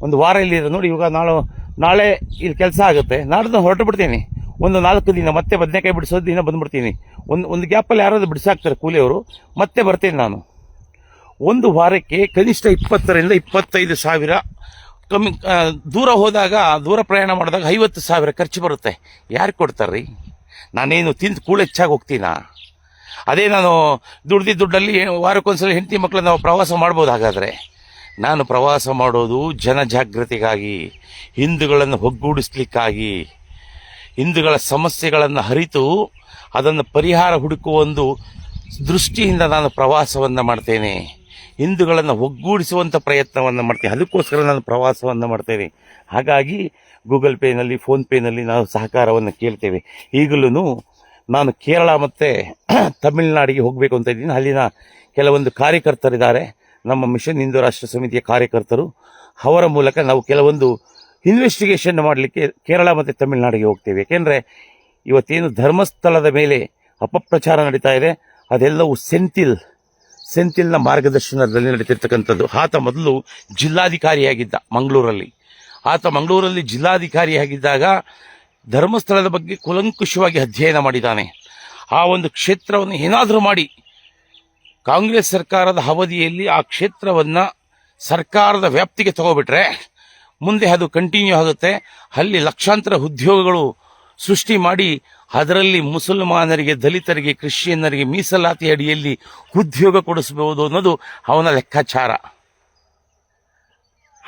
ಒಂದು ವಾರ ಇಲ್ಲಿ ನೋಡಿ, ಇವಾಗ ನಾಳೆ ನಾಳೆ ಇಲ್ಲಿ ಕೆಲಸ ಆಗುತ್ತೆ. ನಾಡ್ದು ಹೊರಟು ಬಿಡ್ತೀನಿ. ಒಂದು ನಾಲ್ಕು ದಿನ ಮತ್ತೆ ಬದನೆಕಾಯಿ ಬಿಡಿಸೋದು ದಿನ ಬಂದ್ಬಿಡ್ತೀನಿ. ಒಂದು ಒಂದು ಗ್ಯಾಪಲ್ಲಿ ಯಾರಾದ್ರು ಬಿಡಿಸಾಕ್ತಾರೆ ಕೂಲಿಯವರು, ಮತ್ತೆ ಬರ್ತೀನಿ ನಾನು. ಒಂದು ವಾರಕ್ಕೆ ಕನಿಷ್ಠ ಇಪ್ಪತ್ತರಿಂದ ಇಪ್ಪತ್ತೈದು ಸಾವಿರ ಕಮ್ಮಿ ದೂರ ಹೋದಾಗ, ದೂರ ಪ್ರಯಾಣ ಮಾಡಿದಾಗ ಐವತ್ತು ಸಾವಿರ ಖರ್ಚು ಬರುತ್ತೆ. ಯಾರು ಕೊಡ್ತಾರ್ರಿ? ನಾನೇನು ತಿಂದು ಕೂಳು ಹೆಚ್ಚಾಗಿ ಹೋಗ್ತೀನಾ? ಅದೇ ನಾನು ದುಡ್ದಿದ್ದ ದುಡ್ಡಲ್ಲಿ ವಾರಕ್ಕೊಂದ್ಸಲ ಹೆಂಡತಿ ಮಕ್ಕಳು ನಾವು ಪ್ರವಾಸ ಮಾಡ್ಬೋದು ಹಾಗಾದರೆ. ನಾನು ಪ್ರವಾಸ ಮಾಡೋದು ಜನಜಾಗೃತಿಗಾಗಿ ಹಿಂದೂಗಳನ್ನು ಒಗ್ಗೂಡಿಸ್ಲಿಕ್ಕಾಗಿ. ಹಿಂದೂಗಳ ಸಮಸ್ಯೆಗಳನ್ನು ಅರಿತು ಅದನ್ನು ಪರಿಹಾರ ಹುಡುಕುವ ಒಂದು ದೃಷ್ಟಿಯಿಂದ ನಾನು ಪ್ರವಾಸವನ್ನು ಮಾಡ್ತೇನೆ. ಹಿಂದೂಗಳನ್ನು ಒಗ್ಗೂಡಿಸುವಂಥ ಪ್ರಯತ್ನವನ್ನು ಮಾಡ್ತೇನೆ. ಅದಕ್ಕೋಸ್ಕರ ನಾನು ಪ್ರವಾಸವನ್ನು ಮಾಡ್ತೇನೆ. ಹಾಗಾಗಿ ಗೂಗಲ್ ಪೇನಲ್ಲಿ ಫೋನ್ಪೇನಲ್ಲಿ ನಾವು ಸಹಕಾರವನ್ನು ಕೇಳ್ತೇವೆ. ಈಗಲೂ ನಾನು ಕೇರಳ ಮತ್ತು (clears throat) ತಮಿಳುನಾಡಿಗೆ ಹೋಗಬೇಕು ಅಂತ ಇದ್ದೀನಿ. ಅಲ್ಲಿನ ಕೆಲವೊಂದು ಕಾರ್ಯಕರ್ತರಿದ್ದಾರೆ. ನಮ್ಮ ಮಿಷನ್ ಹಿಂದೂ ರಾಷ್ಟ್ರ ಸಮಿತಿಯ ಕಾರ್ಯಕರ್ತರು. ಅವರ ಮೂಲಕ ನಾವು ಕೆಲವೊಂದು ಇನ್ವೆಸ್ಟಿಗೇಷನ್ ಮಾಡಲಿಕ್ಕೆ ಕೇರಳ ಮತ್ತು ತಮಿಳುನಾಡಿಗೆ ಹೋಗ್ತೇವೆ. ಏಕೆಂದರೆ ಇವತ್ತೇನು ಧರ್ಮಸ್ಥಳದ ಮೇಲೆ ಅಪಪ್ರಚಾರ ನಡೀತಾ ಇದೆ, ಅದೆಲ್ಲವೂ ಸೆಂತಿಲ್ ಸೆಂತಿಲ್ನ ಮಾರ್ಗದರ್ಶನದಲ್ಲಿ ನಡೀತಿರ್ತಕ್ಕಂಥದ್ದು. ಆತ ಮೊದಲು ಜಿಲ್ಲಾಧಿಕಾರಿಯಾಗಿದ್ದ ಮಂಗಳೂರಲ್ಲಿ. ಆತ ಮಂಗಳೂರಲ್ಲಿ ಜಿಲ್ಲಾಧಿಕಾರಿಯಾಗಿದ್ದಾಗ ಧರ್ಮಸ್ಥಳದ ಬಗ್ಗೆ ಕುಲಂಕುಷವಾಗಿ ಅಧ್ಯಯನ ಮಾಡಿದ್ದಾನೆ. ಆ ಒಂದು ಕ್ಷೇತ್ರವನ್ನು ಏನಾದರೂ ಮಾಡಿ, ಕಾಂಗ್ರೆಸ್ ಸರ್ಕಾರದ ಅವಧಿಯಲ್ಲಿ ಆ ಕ್ಷೇತ್ರವನ್ನು ಸರ್ಕಾರದ ವ್ಯಾಪ್ತಿಗೆ ತಗೋಬಿಟ್ರೆ ಮುಂದೆ ಅದು ಕಂಟಿನ್ಯೂ ಆಗುತ್ತೆ. ಅಲ್ಲಿ ಲಕ್ಷಾಂತರ ಉದ್ಯೋಗಗಳು ಸೃಷ್ಟಿ ಮಾಡಿ ಅದರಲ್ಲಿ ಮುಸಲ್ಮಾನರಿಗೆ, ದಲಿತರಿಗೆ, ಕ್ರಿಶ್ಚಿಯನ್ನರಿಗೆ ಮೀಸಲಾತಿ ಅಡಿಯಲ್ಲಿ ಉದ್ಯೋಗ ಕೊಡಿಸಬಹುದು ಅನ್ನೋದು ಅವನ ಲೆಕ್ಕಾಚಾರ.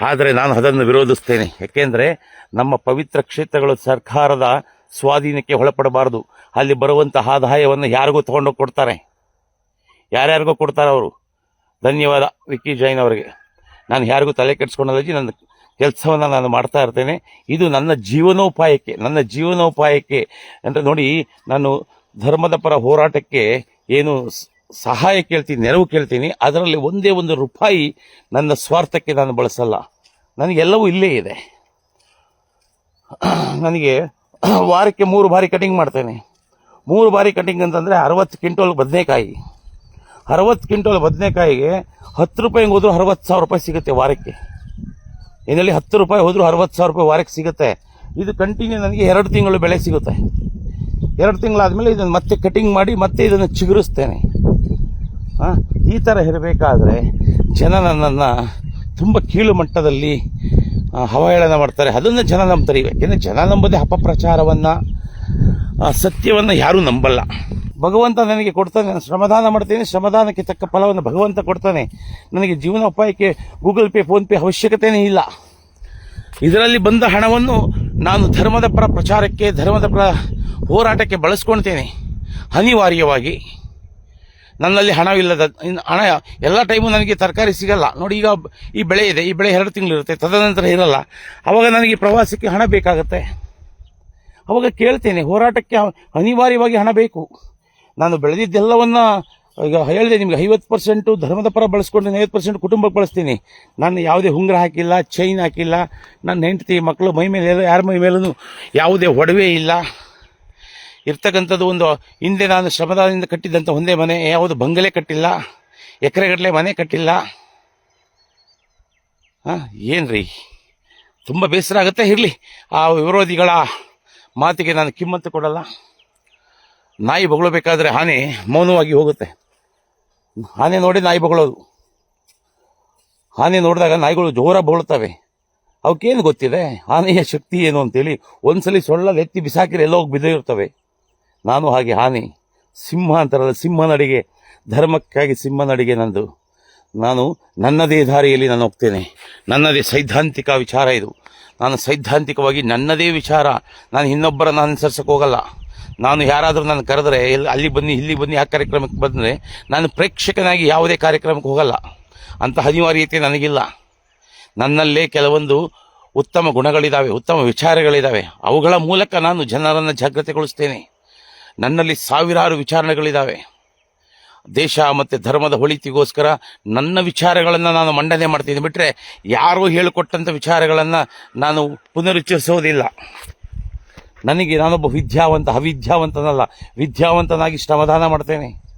ಆದರೆ ನಾನು ಅದನ್ನು ವಿರೋಧಿಸ್ತೇನೆ. ಯಾಕೆಂದರೆ ನಮ್ಮ ಪವಿತ್ರ ಕ್ಷೇತ್ರಗಳು ಸರ್ಕಾರದ ಸ್ವಾಧೀನಕ್ಕೆ ಒಳಪಡಬಾರದು. ಅಲ್ಲಿ ಬರುವಂತಹ ಆದಾಯವನ್ನು ಯಾರಿಗೂ ತಗೊಂಡೋಗಿ ಕೊಡ್ತಾರೆ. ಯಾರ್ಯಾರಿಗೂ ಕೊಡ್ತಾರೆ ಅವರು? ಧನ್ಯವಾದ ವಿಕ್ಕಿ ಜೈನ್ ಅವರಿಗೆ. ನಾನು ಯಾರಿಗೂ ತಲೆ ಕೆಡಿಸ್ಕೊಳ್ಳೋದಾಗಿ ನನ್ನ ಕೆಲಸವನ್ನು ನಾನು ಮಾಡ್ತಾ ಇರ್ತೇನೆ. ಇದು ನನ್ನ ಜೀವನೋಪಾಯಕ್ಕೆ ನನ್ನ ಜೀವನೋಪಾಯಕ್ಕೆ ಅಂತ ನೋಡಿ ನಾನು ಧರ್ಮದ ಪರ ಹೋರಾಟಕ್ಕೆ ಏನು ಸಹಾಯ ಕೇಳ್ತೀನಿ, ನೆರವು ಕೇಳ್ತೀನಿ. ಅದರಲ್ಲಿ ಒಂದೇ ಒಂದು ರೂಪಾಯಿ ನನ್ನ ಸ್ವಾರ್ಥಕ್ಕೆ ನಾನು ಬಳಸಲ್ಲ. ನನಗೆಲ್ಲವೂ ಇಲ್ಲೇ ಇದೆ. ನನಗೆ ವಾರಕ್ಕೆ ಮೂರು ಬಾರಿ ಕಟಿಂಗ್ ಮಾಡ್ತೇನೆ. ಮೂರು ಬಾರಿ ಕಟಿಂಗ್ ಅಂತಂದರೆ ಅರವತ್ತು ಕ್ವಿಂಟೋಲ್ ಬದನೆಕಾಯಿ. ಅರವತ್ತು ಕ್ವಿಂಟೋಲ್ ಬದನೆಕಾಯಿಗೆ ಹತ್ತು ರೂಪಾಯಿ ಹೋದರೂ ಅರವತ್ತು ಸಾವಿರ ರೂಪಾಯಿ ಸಿಗುತ್ತೆ ವಾರಕ್ಕೆ. ಇದರಲ್ಲಿ ಹತ್ತು ರೂಪಾಯಿ ಹೋದರೂ ಅರವತ್ತು ಸಾವಿರ ರೂಪಾಯಿ ವಾರಕ್ಕೆ ಸಿಗುತ್ತೆ. ಇದು ಕಂಟಿನ್ಯೂ ನನಗೆ ಎರಡು ತಿಂಗಳು ಬೆಳೆ ಸಿಗುತ್ತೆ. ಎರಡು ತಿಂಗಳಾದಮೇಲೆ ಇದನ್ನು ಮತ್ತೆ ಕಟಿಂಗ್ ಮಾಡಿ ಮತ್ತೆ ಇದನ್ನು ಚಿಗುರಿಸ್ತೇನೆ. ಹಾಂ ಈ ಥರ ಇರಬೇಕಾದ್ರೆ ಜನ ನನ್ನನ್ನು ತುಂಬ ಕೀಳು ಮಟ್ಟದಲ್ಲಿ ಅವಹೇಳನ ಮಾಡ್ತಾರೆ. ಅದನ್ನು ಜನ ನಂಬ್ತಾರೆ ಯಾಕೆಂದರೆ ಜನ ನಂಬದೆ ಅಪಪ್ರಚಾರವನ್ನು ಸತ್ಯವನ್ನು ಯಾರೂ ನಂಬಲ್ಲ. ಭಗವಂತ ನನಗೆ ಕೊಡ್ತಾನೆ, ನಾನು ಶ್ರಮದಾನ ಮಾಡ್ತೇನೆ, ಶ್ರಮದಾನಕ್ಕೆ ತಕ್ಕ ಫಲವನ್ನು ಭಗವಂತ ಕೊಡ್ತಾನೆ. ನನಗೆ ಜೀವನೋಪಾಯಕ್ಕೆ ಗೂಗಲ್ ಪೇ ಫೋನ್ಪೇ ಅವಶ್ಯಕತೆಯೇ ಇಲ್ಲ. ಇದರಲ್ಲಿ ಬಂದ ಹಣವನ್ನು ನಾನು ಧರ್ಮದ ಪರ ಪ್ರಚಾರಕ್ಕೆ, ಧರ್ಮದ ಪರ ಹೋರಾಟಕ್ಕೆ ಬಳಸ್ಕೊಳ್ತೇನೆ ಅನಿವಾರ್ಯವಾಗಿ. ನನ್ನಲ್ಲಿ ಹಣವಿಲ್ಲದ ಹಣ ಎಲ್ಲ ಟೈಮು ನನಗೆ ತರಕಾರಿ ಸಿಗಲ್ಲ. ನೋಡಿ, ಈಗ ಈ ಬೆಳೆ ಇದೆ, ಈ ಬೆಳೆ ಎರಡು ತಿಂಗಳಿರುತ್ತೆ ತದನಂತರ ಇರಲ್ಲ. ಅವಾಗ ನನಗೆ ಪ್ರವಾಸಕ್ಕೆ ಹಣ ಬೇಕಾಗುತ್ತೆ. ಅವಾಗ ಕೇಳ್ತೇನೆ, ಹೋರಾಟಕ್ಕೆ ಅನಿವಾರ್ಯವಾಗಿ ಹಣ ಬೇಕು. ನಾನು ಬೆಳೆದಿದ್ದೆಲ್ಲವನ್ನ ಈಗ ಹೇಳಿದೆ, ನಿಮ್ಗೆ ಐವತ್ತು ಪರ್ಸೆಂಟು ಧರ್ಮದ ಪರ ಬಳಸ್ಕೊಂಡು ಐವತ್ತು ಪರ್ಸೆಂಟ್ ಕುಟುಂಬಕ್ಕೆ ಬಳಸ್ತೀನಿ. ನಾನು ಯಾವುದೇ ಹುಂಗ್ರ ಹಾಕಿಲ್ಲ ಚೈನ್ ಹಾಕಿಲ್ಲ, ನನ್ನ ಹೆಂಡತಿ, ಮಕ್ಕಳು ಮೈ ಮೇಲೆ ಯಾರ ಮೈ ಮೇಲೂ ಯಾವುದೇ ಒಡವೆ ಇಲ್ಲ. ಇರ್ತಕ್ಕಂಥದ್ದು ಒಂದು, ಹಿಂದೆ ನಾನು ಶ್ರಮದಾನದಿಂದ ಕಟ್ಟಿದ್ದಂಥ ಒಂದೇ ಮನೆ, ಯಾವುದು ಬಂಗಲೆ ಕಟ್ಟಿಲ್ಲ, ಎಕರೆಗಟ್ಟಲೆ ಮನೆ ಕಟ್ಟಿಲ್ಲ. ಹಾಂ ರೀ ತುಂಬ ಬೇಸರ ಆಗುತ್ತೆ, ಇರಲಿ. ಆ ವಿರೋಧಿಗಳ ಮಾತಿಗೆ ನಾನು ಕಿಮ್ಮತ್ತು ಕೊಡಲ್ಲ. ನಾಯಿ ಬೊಗಳಬೇಕಾದ್ರೆ ಆನೆ ಮೌನವಾಗಿ ಹೋಗುತ್ತೆ. ಆನೆ ನೋಡಿ ನಾಯಿ ಬೊಗಳೋದು. ಆನೆ ನೋಡಿದಾಗ ನಾಯಿಗಳು ಜೋರ ಬೊಗಳ್ತವೆ. ಅವಕ್ಕೇನು ಗೊತ್ತಿದೆ? ಆನೆಯ ಶಕ್ತಿ ಏನು ಅಂತೇಳಿ ಒಂದ್ಸಲಿ ಸೊಳ್ಳಲ್ಲಿ ಎತ್ತಿ ಬಿಸಾಕಿದ್ರೆ ಎಲ್ಲೋ ಹೋಗಿ ಬಿದ್ದಿರ್ತವೆ ನಾನು ಹಾಗೆ ಹಾನಿ. ಸಿಂಹ ಅಂತಾರಲ್ಲ ಸಿಂಹನಡಿಗೆ, ಧರ್ಮಕ್ಕಾಗಿ ಸಿಂಹನಡಿಗೆ ನಂದು. ನಾನು ನನ್ನದೇ ದಾರಿಯಲ್ಲಿ ನಾನು ಹೋಗ್ತೇನೆ. ನನ್ನದೇ ಸೈದ್ಧಾಂತಿಕ ವಿಚಾರ ಇದು. ನಾನು ಸೈದ್ಧಾಂತಿಕವಾಗಿ ನನ್ನದೇ ವಿಚಾರ. ನಾನು ಇನ್ನೊಬ್ಬರನ್ನು ಅನುಸರಿಸಕ್ಕೆ ಹೋಗಲ್ಲ. ನಾನು ಯಾರಾದರೂ ನಾನು ಕರೆದರೆ ಇಲ್ಲಿ ಅಲ್ಲಿ ಬನ್ನಿ, ಇಲ್ಲಿ ಬನ್ನಿ, ಆ ಕಾರ್ಯಕ್ರಮಕ್ಕೆ ಬಂದರೆ ನಾನು ಪ್ರೇಕ್ಷಕನಾಗಿ ಯಾವುದೇ ಕಾರ್ಯಕ್ರಮಕ್ಕೆ ಹೋಗಲ್ಲ. ಅಂತ ಅನಿವಾರ್ಯತೆ ನನಗಿಲ್ಲ. ನನ್ನಲ್ಲೇ ಕೆಲವೊಂದು ಉತ್ತಮ ಗುಣಗಳಿದ್ದಾವೆ ಉತ್ತಮ ವಿಚಾರಗಳಿದ್ದಾವೆ ಅವುಗಳ ಮೂಲಕ ನಾನು ಜನರನ್ನು ಜಾಗೃತಿಗೊಳಿಸ್ತೇನೆ. ನನ್ನಲ್ಲಿ ಸಾವಿರಾರು ವಿಚಾರಗಳಿದ್ದಾವೆ ದೇಶ ಮತ್ತು ಧರ್ಮದ ಹೊಳಿತಿಗೋಸ್ಕರ ನನ್ನ ವಿಚಾರಗಳನ್ನು ನಾನು ಮಂಡನೆ ಮಾಡ್ತೀನಿ ಬಿಟ್ಟರೆ ಯಾರೂ ಹೇಳಿಕೊಟ್ಟಂಥ ವಿಚಾರಗಳನ್ನು ನಾನು ಪುನರುಚ್ಚರಿಸೋದಿಲ್ಲ. ನನಗೆ ನಾನೊಬ್ಬ ವಿದ್ಯಾವಂತ, ಅವಿದ್ಯಾವಂತನಲ್ಲ, ವಿದ್ಯಾವಂತನಾಗಿ ಶ್ರಮದಾನ ಮಾಡ್ತೇನೆ.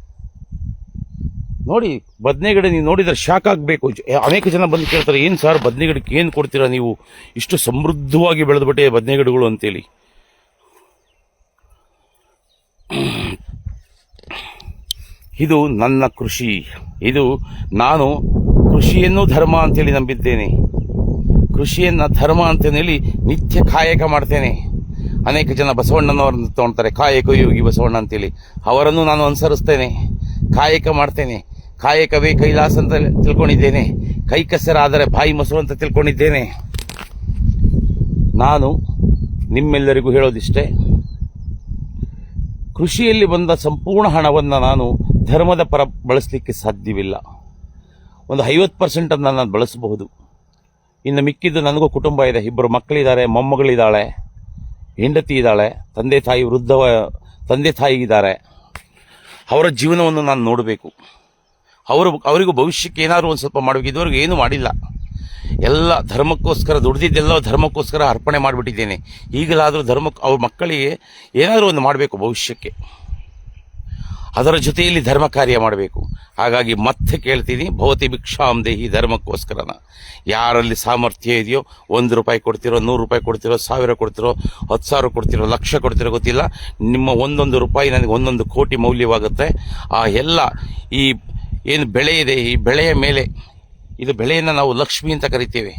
ನೋಡಿ, ಬದನೆಗಿಡ ನೀವು ನೋಡಿದರೆ ಶಾಕ್ ಆಗಬೇಕು. ಅನೇಕ ಜನ ಬಂದು ಕೇಳ್ತಾರೆ, ಏನು ಸರ್ ಬದನೆಗಿಡಕ್ಕೆ ಏನು ಕೊಡ್ತೀರಾ ನೀವು? ಇಷ್ಟು ಸಮೃದ್ಧವಾಗಿ ಬೆಳೆದ್ಬಿಟ್ಟೆ ಬದನೆಗಿಡಗಳು ಅಂತೇಳಿ. ಇದು ನನ್ನ ಕೃಷಿ. ಇದು ನಾನು ಕೃಷಿಯನ್ನು ಧರ್ಮ ಅಂತೇಳಿ ನಂಬಿದ್ದೇನೆ. ಕೃಷಿಯನ್ನು ಧರ್ಮ ಅಂತ ಹೇಳಿ ನಿತ್ಯ ಕಾಯಕ ಮಾಡ್ತೇನೆ. ಅನೇಕ ಜನ ಬಸವಣ್ಣನವರನ್ನು ತಗೊಳ್ತಾರೆ ಕಾಯಕ ಯೋಗಿ ಬಸವಣ್ಣ ಅಂತೇಳಿ. ಅವರನ್ನು ನಾನು ಅನುಸರಿಸ್ತೇನೆ. ಕಾಯಕ ಮಾಡ್ತೇನೆ. ಕಾಯಕವೇ ಕೈಲಾಸ ಅಂತ ತಿಳ್ಕೊಂಡಿದ್ದೇನೆ. ಕೈ ಕಸರಾದರೆ ಬಾಯಿ ಮೊಸರು ಅಂತ ತಿಳ್ಕೊಂಡಿದ್ದೇನೆ. ನಾನು ನಿಮ್ಮೆಲ್ಲರಿಗೂ ಹೇಳೋದಿಷ್ಟೇ. ಕೃಷಿಯಲ್ಲಿ ಬಂದ ಸಂಪೂರ್ಣ ಹಣವನ್ನು ನಾನು ಧರ್ಮದ ಪರ ಬಳಸಲಿಕ್ಕೆ ಸಾಧ್ಯವಿಲ್ಲ. ಒಂದು ಐವತ್ತು ಪರ್ಸೆಂಟನ್ನು ನಾನು ಬಳಸಬಹುದು. ಇನ್ನು ಮಿಕ್ಕಿದ್ದು ನನಗೂ ಕುಟುಂಬ ಇದೆ. ಇಬ್ಬರು ಮಕ್ಕಳಿದ್ದಾರೆ, ಮೊಮ್ಮಗಳಿದ್ದಾಳೆ. ಹೆಂಡತಿ ಇದ್ದಾಳೆ, ತಂದೆ ತಾಯಿ ವೃದ್ಧ ತಂದೆ ತಾಯಿ ಇದ್ದಾರೆ. ಅವರ ಜೀವನವನ್ನು ನಾನು ನೋಡಬೇಕು. ಅವರು, ಅವರಿಗೂ ಭವಿಷ್ಯಕ್ಕೆ ಏನಾದರೂ ಒಂದು ಸ್ವಲ್ಪ ಮಾಡಬೇಕು. ಇದುವರೆಗೂ ಏನೂ ಮಾಡಿಲ್ಲ. ಎಲ್ಲ ಧರ್ಮಕ್ಕೋಸ್ಕರ ದುಡ್ದಿದ್ದೆಲ್ಲ ಧರ್ಮಕ್ಕೋಸ್ಕರ ಅರ್ಪಣೆ ಮಾಡಿಬಿಟ್ಟಿದ್ದೇನೆ. ಈಗಲಾದರೂ ಧರ್ಮಕ್ಕೆ ಅವ್ರ ಮಕ್ಕಳಿಗೆ ಏನಾದರೂ ಒಂದು ಮಾಡಬೇಕು ಭವಿಷ್ಯಕ್ಕೆ. ಅದರ ಜೊತೆಯಲ್ಲಿ ಧರ್ಮ ಕಾರ್ಯ ಮಾಡಬೇಕು. ಹಾಗಾಗಿ ಮತ್ತೆ ಕೇಳ್ತೀನಿ, ಭವತಿ ಭಿಕ್ಷಾಂ ದೇಹಿ ಧರ್ಮಕ್ಕೋಸ್ಕರನ. ಯಾರಲ್ಲಿ ಸಾಮರ್ಥ್ಯ ಇದೆಯೋ, ಒಂದು ರೂಪಾಯಿ ಕೊಡ್ತಿರೋ, ನೂರು ರೂಪಾಯಿ ಕೊಡ್ತಿರೋ, ಸಾವಿರ ಕೊಡ್ತಿರೋ, ಹತ್ತು ಸಾವಿರ ಕೊಡ್ತಿರೋ, ಲಕ್ಷ ಕೊಡ್ತಿರೋ ಗೊತ್ತಿಲ್ಲ. ನಿಮ್ಮ ಒಂದೊಂದು ರೂಪಾಯಿ ನನಗೆ ಒಂದೊಂದು ಕೋಟಿ ಮೌಲ್ಯವಾಗುತ್ತೆ. ಆ ಎಲ್ಲ ಈ ಏನು ಬೆಳೆ ಇದೆ, ಈ ಬೆಳೆಯ ಮೇಲೆ ಇದು ಬೆಳೆಯನ್ನು ನಾವು ಲಕ್ಷ್ಮಿ ಅಂತ ಕರಿತೀವಿ.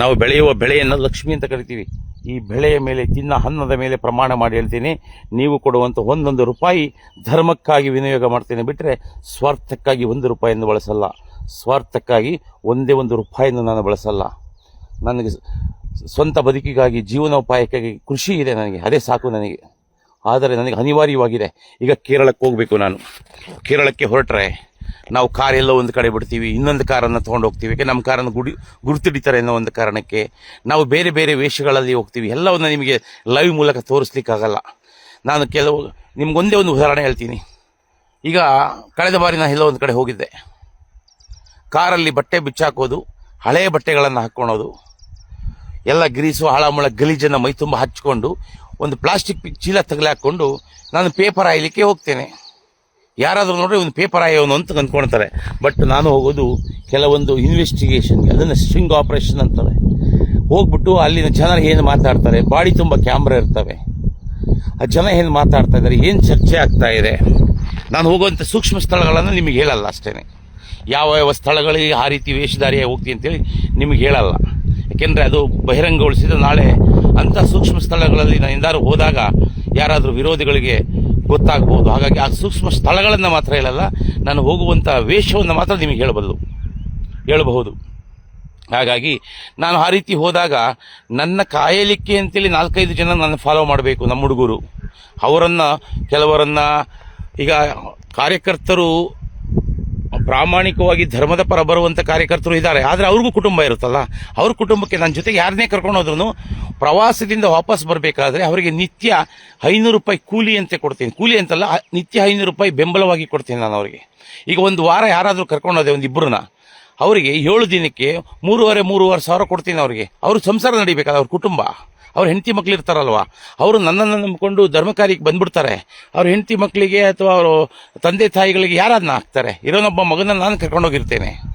ನಾವು ಬೆಳೆಯುವ ಬೆಳೆಯನ್ನು ಲಕ್ಷ್ಮಿ ಅಂತ ಕರಿತೀವಿ. ಈ ಬೆಳೆಯ ಮೇಲೆ, ತಿನ್ನ ಅನ್ನದ ಮೇಲೆ ಪ್ರಮಾಣ ಮಾಡಿ ಹೇಳ್ತೀನಿ ನೀವು ಕೊಡುವಂಥ ಒಂದೊಂದು ರೂಪಾಯಿ ಧರ್ಮಕ್ಕಾಗಿ ವಿನಿಯೋಗ ಮಾಡ್ತೀನಿ ಬಿಟ್ಟರೆ ಸ್ವಾರ್ಥಕ್ಕಾಗಿ ಒಂದು ರೂಪಾಯಿಯನ್ನು ಬಳಸಲ್ಲ. ಸ್ವಾರ್ಥಕ್ಕಾಗಿ ಒಂದೇ ಒಂದು ರೂಪಾಯಿಯನ್ನು ನಾನು ಬಳಸಲ್ಲ. ನನಗೆ ಸ್ವಂತ ಬದುಕಿಗಾಗಿ, ಜೀವನೋಪಾಯಕ್ಕಾಗಿ ಕೃಷಿ ಇದೆ ನನಗೆ. ಅದೇ ಸಾಕು ನನಗೆ. ಆದರೆ ನನಗೆ ಅನಿವಾರ್ಯವಾಗಿದೆ. ಈಗ ಕೇರಳಕ್ಕೆ ಹೋಗಬೇಕು ನಾನು. ಕೇರಳಕ್ಕೆ ಹೊರಟ್ರೆ ನಾವು ಕಾರ್ ಎಲ್ಲೋ ಒಂದು ಕಡೆ ಬಿಡ್ತೀವಿ, ಇನ್ನೊಂದು ಕಾರನ್ನು ತೊಗೊಂಡು ಹೋಗ್ತೀವಿ. ನಮ್ಮ ಕಾರನ್ನು ಗುಡಿ, ಗುರುತಿಡಿತಾರೆ ಅನ್ನೋ ಒಂದು ಕಾರಣಕ್ಕೆ ನಾವು ಬೇರೆ ಬೇರೆ ವೇಷಗಳಲ್ಲಿ ಹೋಗ್ತೀವಿ. ಎಲ್ಲವನ್ನು ನಿಮಗೆ ಲೈವ್ ಮೂಲಕ ತೋರಿಸ್ಲಿಕ್ಕಾಗಲ್ಲ. ನಾನು ಕೆಲವು, ನಿಮ್ಗೊಂದೇ ಒಂದು ಉದಾಹರಣೆ ಹೇಳ್ತೀನಿ. ಈಗ ಕಳೆದ ಬಾರಿ ನಾನು ಎಲ್ಲೋ ಒಂದು ಕಡೆ ಹೋಗಿದ್ದೆ. ಕಾರಲ್ಲಿ ಬಟ್ಟೆ ಬಿಚ್ಚಾಕೋದು ಹಳೆಯ ಬಟ್ಟೆಗಳನ್ನು ಹಾಕ್ಕೊಳೋದು, ಎಲ್ಲ ಗ್ರೀಸು, ಹಳಮಳ ಗಲೀಜನ್ನು ಮೈ ತುಂಬ ಹಚ್ಕೊಂಡು ಒಂದು ಪ್ಲಾಸ್ಟಿಕ್ ಚೀಲ ತಗಲಿ ಹಾಕ್ಕೊಂಡು ನಾನು ಪೇಪರ್ ಆಯ್ಲಿಕ್ಕೆ ಹೋಗ್ತೇನೆ. ಯಾರಾದರೂ ನೋಡ್ರಿ ಒಂದು ಪೇಪರ್ ಆಯೋನು ಅಂತ ಅಂದ್ಕೊಳ್ತಾರೆ ಬಟ್ ನಾನು ಹೋಗೋದು ಕೆಲವೊಂದು ಇನ್ವೆಸ್ಟಿಗೇಷನ್ಗೆ ಅದನ್ನು ಸ್ಟ್ರಿಂಗ್ ಆಪರೇಷನ್ ಅಂತಾರೆ ಹೋಗ್ಬಿಟ್ಟು ಅಲ್ಲಿನ ಜನರು ಏನು ಮಾತಾಡ್ತಾರೆ? ಬಾಡಿ ತುಂಬ ಕ್ಯಾಮ್ರಾ ಇರ್ತವೆ. ಆ ಜನ ಏನು ಮಾತಾಡ್ತಾ ಇದ್ದಾರೆ? ಏನು ಚರ್ಚೆ ಆಗ್ತಾ ಇದೆ? ನಾನು ಹೋಗುವಂಥ ಸೂಕ್ಷ್ಮ ಸ್ಥಳಗಳನ್ನು ನಿಮಗೆ ಹೇಳಲ್ಲ ಅಷ್ಟೇ ಯಾವ ಯಾವ ಸ್ಥಳಗಳಿಗೆ ಆ ರೀತಿ ವೇಷಧಾರಿಯಾಗಿ ಹೋಗ್ತೀನಿ ಅಂತೇಳಿ ನಿಮಗೆ ಹೇಳಲ್ಲ. ಯಾಕೆಂದರೆ ಅದು ಬಹಿರಂಗಗೊಳಿಸಿದ ನಾಳೆ ಅಂಥ ಸೂಕ್ಷ್ಮ ಸ್ಥಳಗಳಲ್ಲಿ ನಾನು ಎಂದಾರು ಹೋದಾಗ ಯಾರಾದರೂ ವಿರೋಧಿಗಳಿಗೆ ಗೊತ್ತಾಗಬಹುದು ಹಾಗಾಗಿ ಆ ಸೂಕ್ಷ್ಮ ಸ್ಥಳಗಳನ್ನು ಮಾತ್ರ ಹೇಳಲ್ಲ, ನಾನು ಹೋಗುವಂಥ ವೇಷವನ್ನು ಮಾತ್ರ ನಿಮಗೆ ಹೇಳಬಲ್ಲು ಹೇಳಬಹುದು. ಹಾಗಾಗಿ ನಾನು ಆ ರೀತಿ ಹೋದಾಗ ನನ್ನ ಕಾಯಲಿಕ್ಕೆ ಅಂತೇಳಿ ನಾಲ್ಕೈದು ಜನ ನನ್ನ ಫಾಲೋ ಮಾಡಬೇಕು ನಮ್ಮ ಹುಡುಗರು. ಅವರನ್ನು, ಕೆಲವರನ್ನು ಈಗ ಕಾರ್ಯಕರ್ತರು ಪ್ರಾಮಾಣಿಕವಾಗಿ ಧರ್ಮದ ಪರ ಬರುವಂಥ ಕಾರ್ಯಕರ್ತರು ಇದ್ದಾರೆ. ಆದರೆ ಅವ್ರಿಗೂ ಕುಟುಂಬ ಇರುತ್ತಲ್ಲ. ಅವ್ರ ಕುಟುಂಬಕ್ಕೆ ನನ್ನ ಜೊತೆಗೆ ಯಾರನ್ನೇ ಕರ್ಕೊಂಡು ಹೋದ್ರು ಪ್ರವಾಸದಿಂದ ವಾಪಸ್ ಬರಬೇಕಾದ್ರೆ ಅವರಿಗೆ ನಿತ್ಯ ಐನೂರು ರೂಪಾಯಿ ಕೂಲಿ ಅಂತ ಕೊಡ್ತೀನಿ. ಕೂಲಿ ಅಂತಲ್ಲ ನಿತ್ಯ ಐನೂರು ರೂಪಾಯಿ ಬೆಂಬಲವಾಗಿ ಕೊಡ್ತೀನಿ ನಾನು ಅವರಿಗೆ. ಈಗ ಒಂದು ವಾರ ಯಾರಾದರೂ ಕರ್ಕೊಂಡು ಹೋದೆ, ಒಂದು ಇಬ್ಬರನ್ನ ಅವರಿಗೆ ಏಳು ದಿನಕ್ಕೆ ಮೂರುವರೆ ಮೂರುವರೆ ಸಾವಿರ ಕೊಡ್ತೀನಿ ಅವರಿಗೆ. ಅವರು ಸಂಸಾರ ನಡಿಬೇಕಲ್ಲ, ಅವ್ರ ಕುಟುಂಬ. ಅವ್ರ ಹೆಂಡತಿ ಮಕ್ಳು ಇರ್ತಾರಲ್ವ? ಅವರು ನನ್ನನ್ನು ನಂಬಿಕೊಂಡು ಧರ್ಮ ಕಾರ್ಯಕ್ಕೆ ಬಂದ್ಬಿಡ್ತಾರೆ. ಅವ್ರ ಹೆಂಡತಿ ಮಕ್ಕಳಿಗೆ ಅಥವಾ ಅವರು ತಂದೆ ತಾಯಿಗಳಿಗೆ ಯಾರನ್ನ ಹಾಕ್ತಾರೆ? ಇರೋನೊಬ್ಬ ಮಗನ ನಾನು ಕರ್ಕೊಂಡೋಗಿರ್ತೇನೆ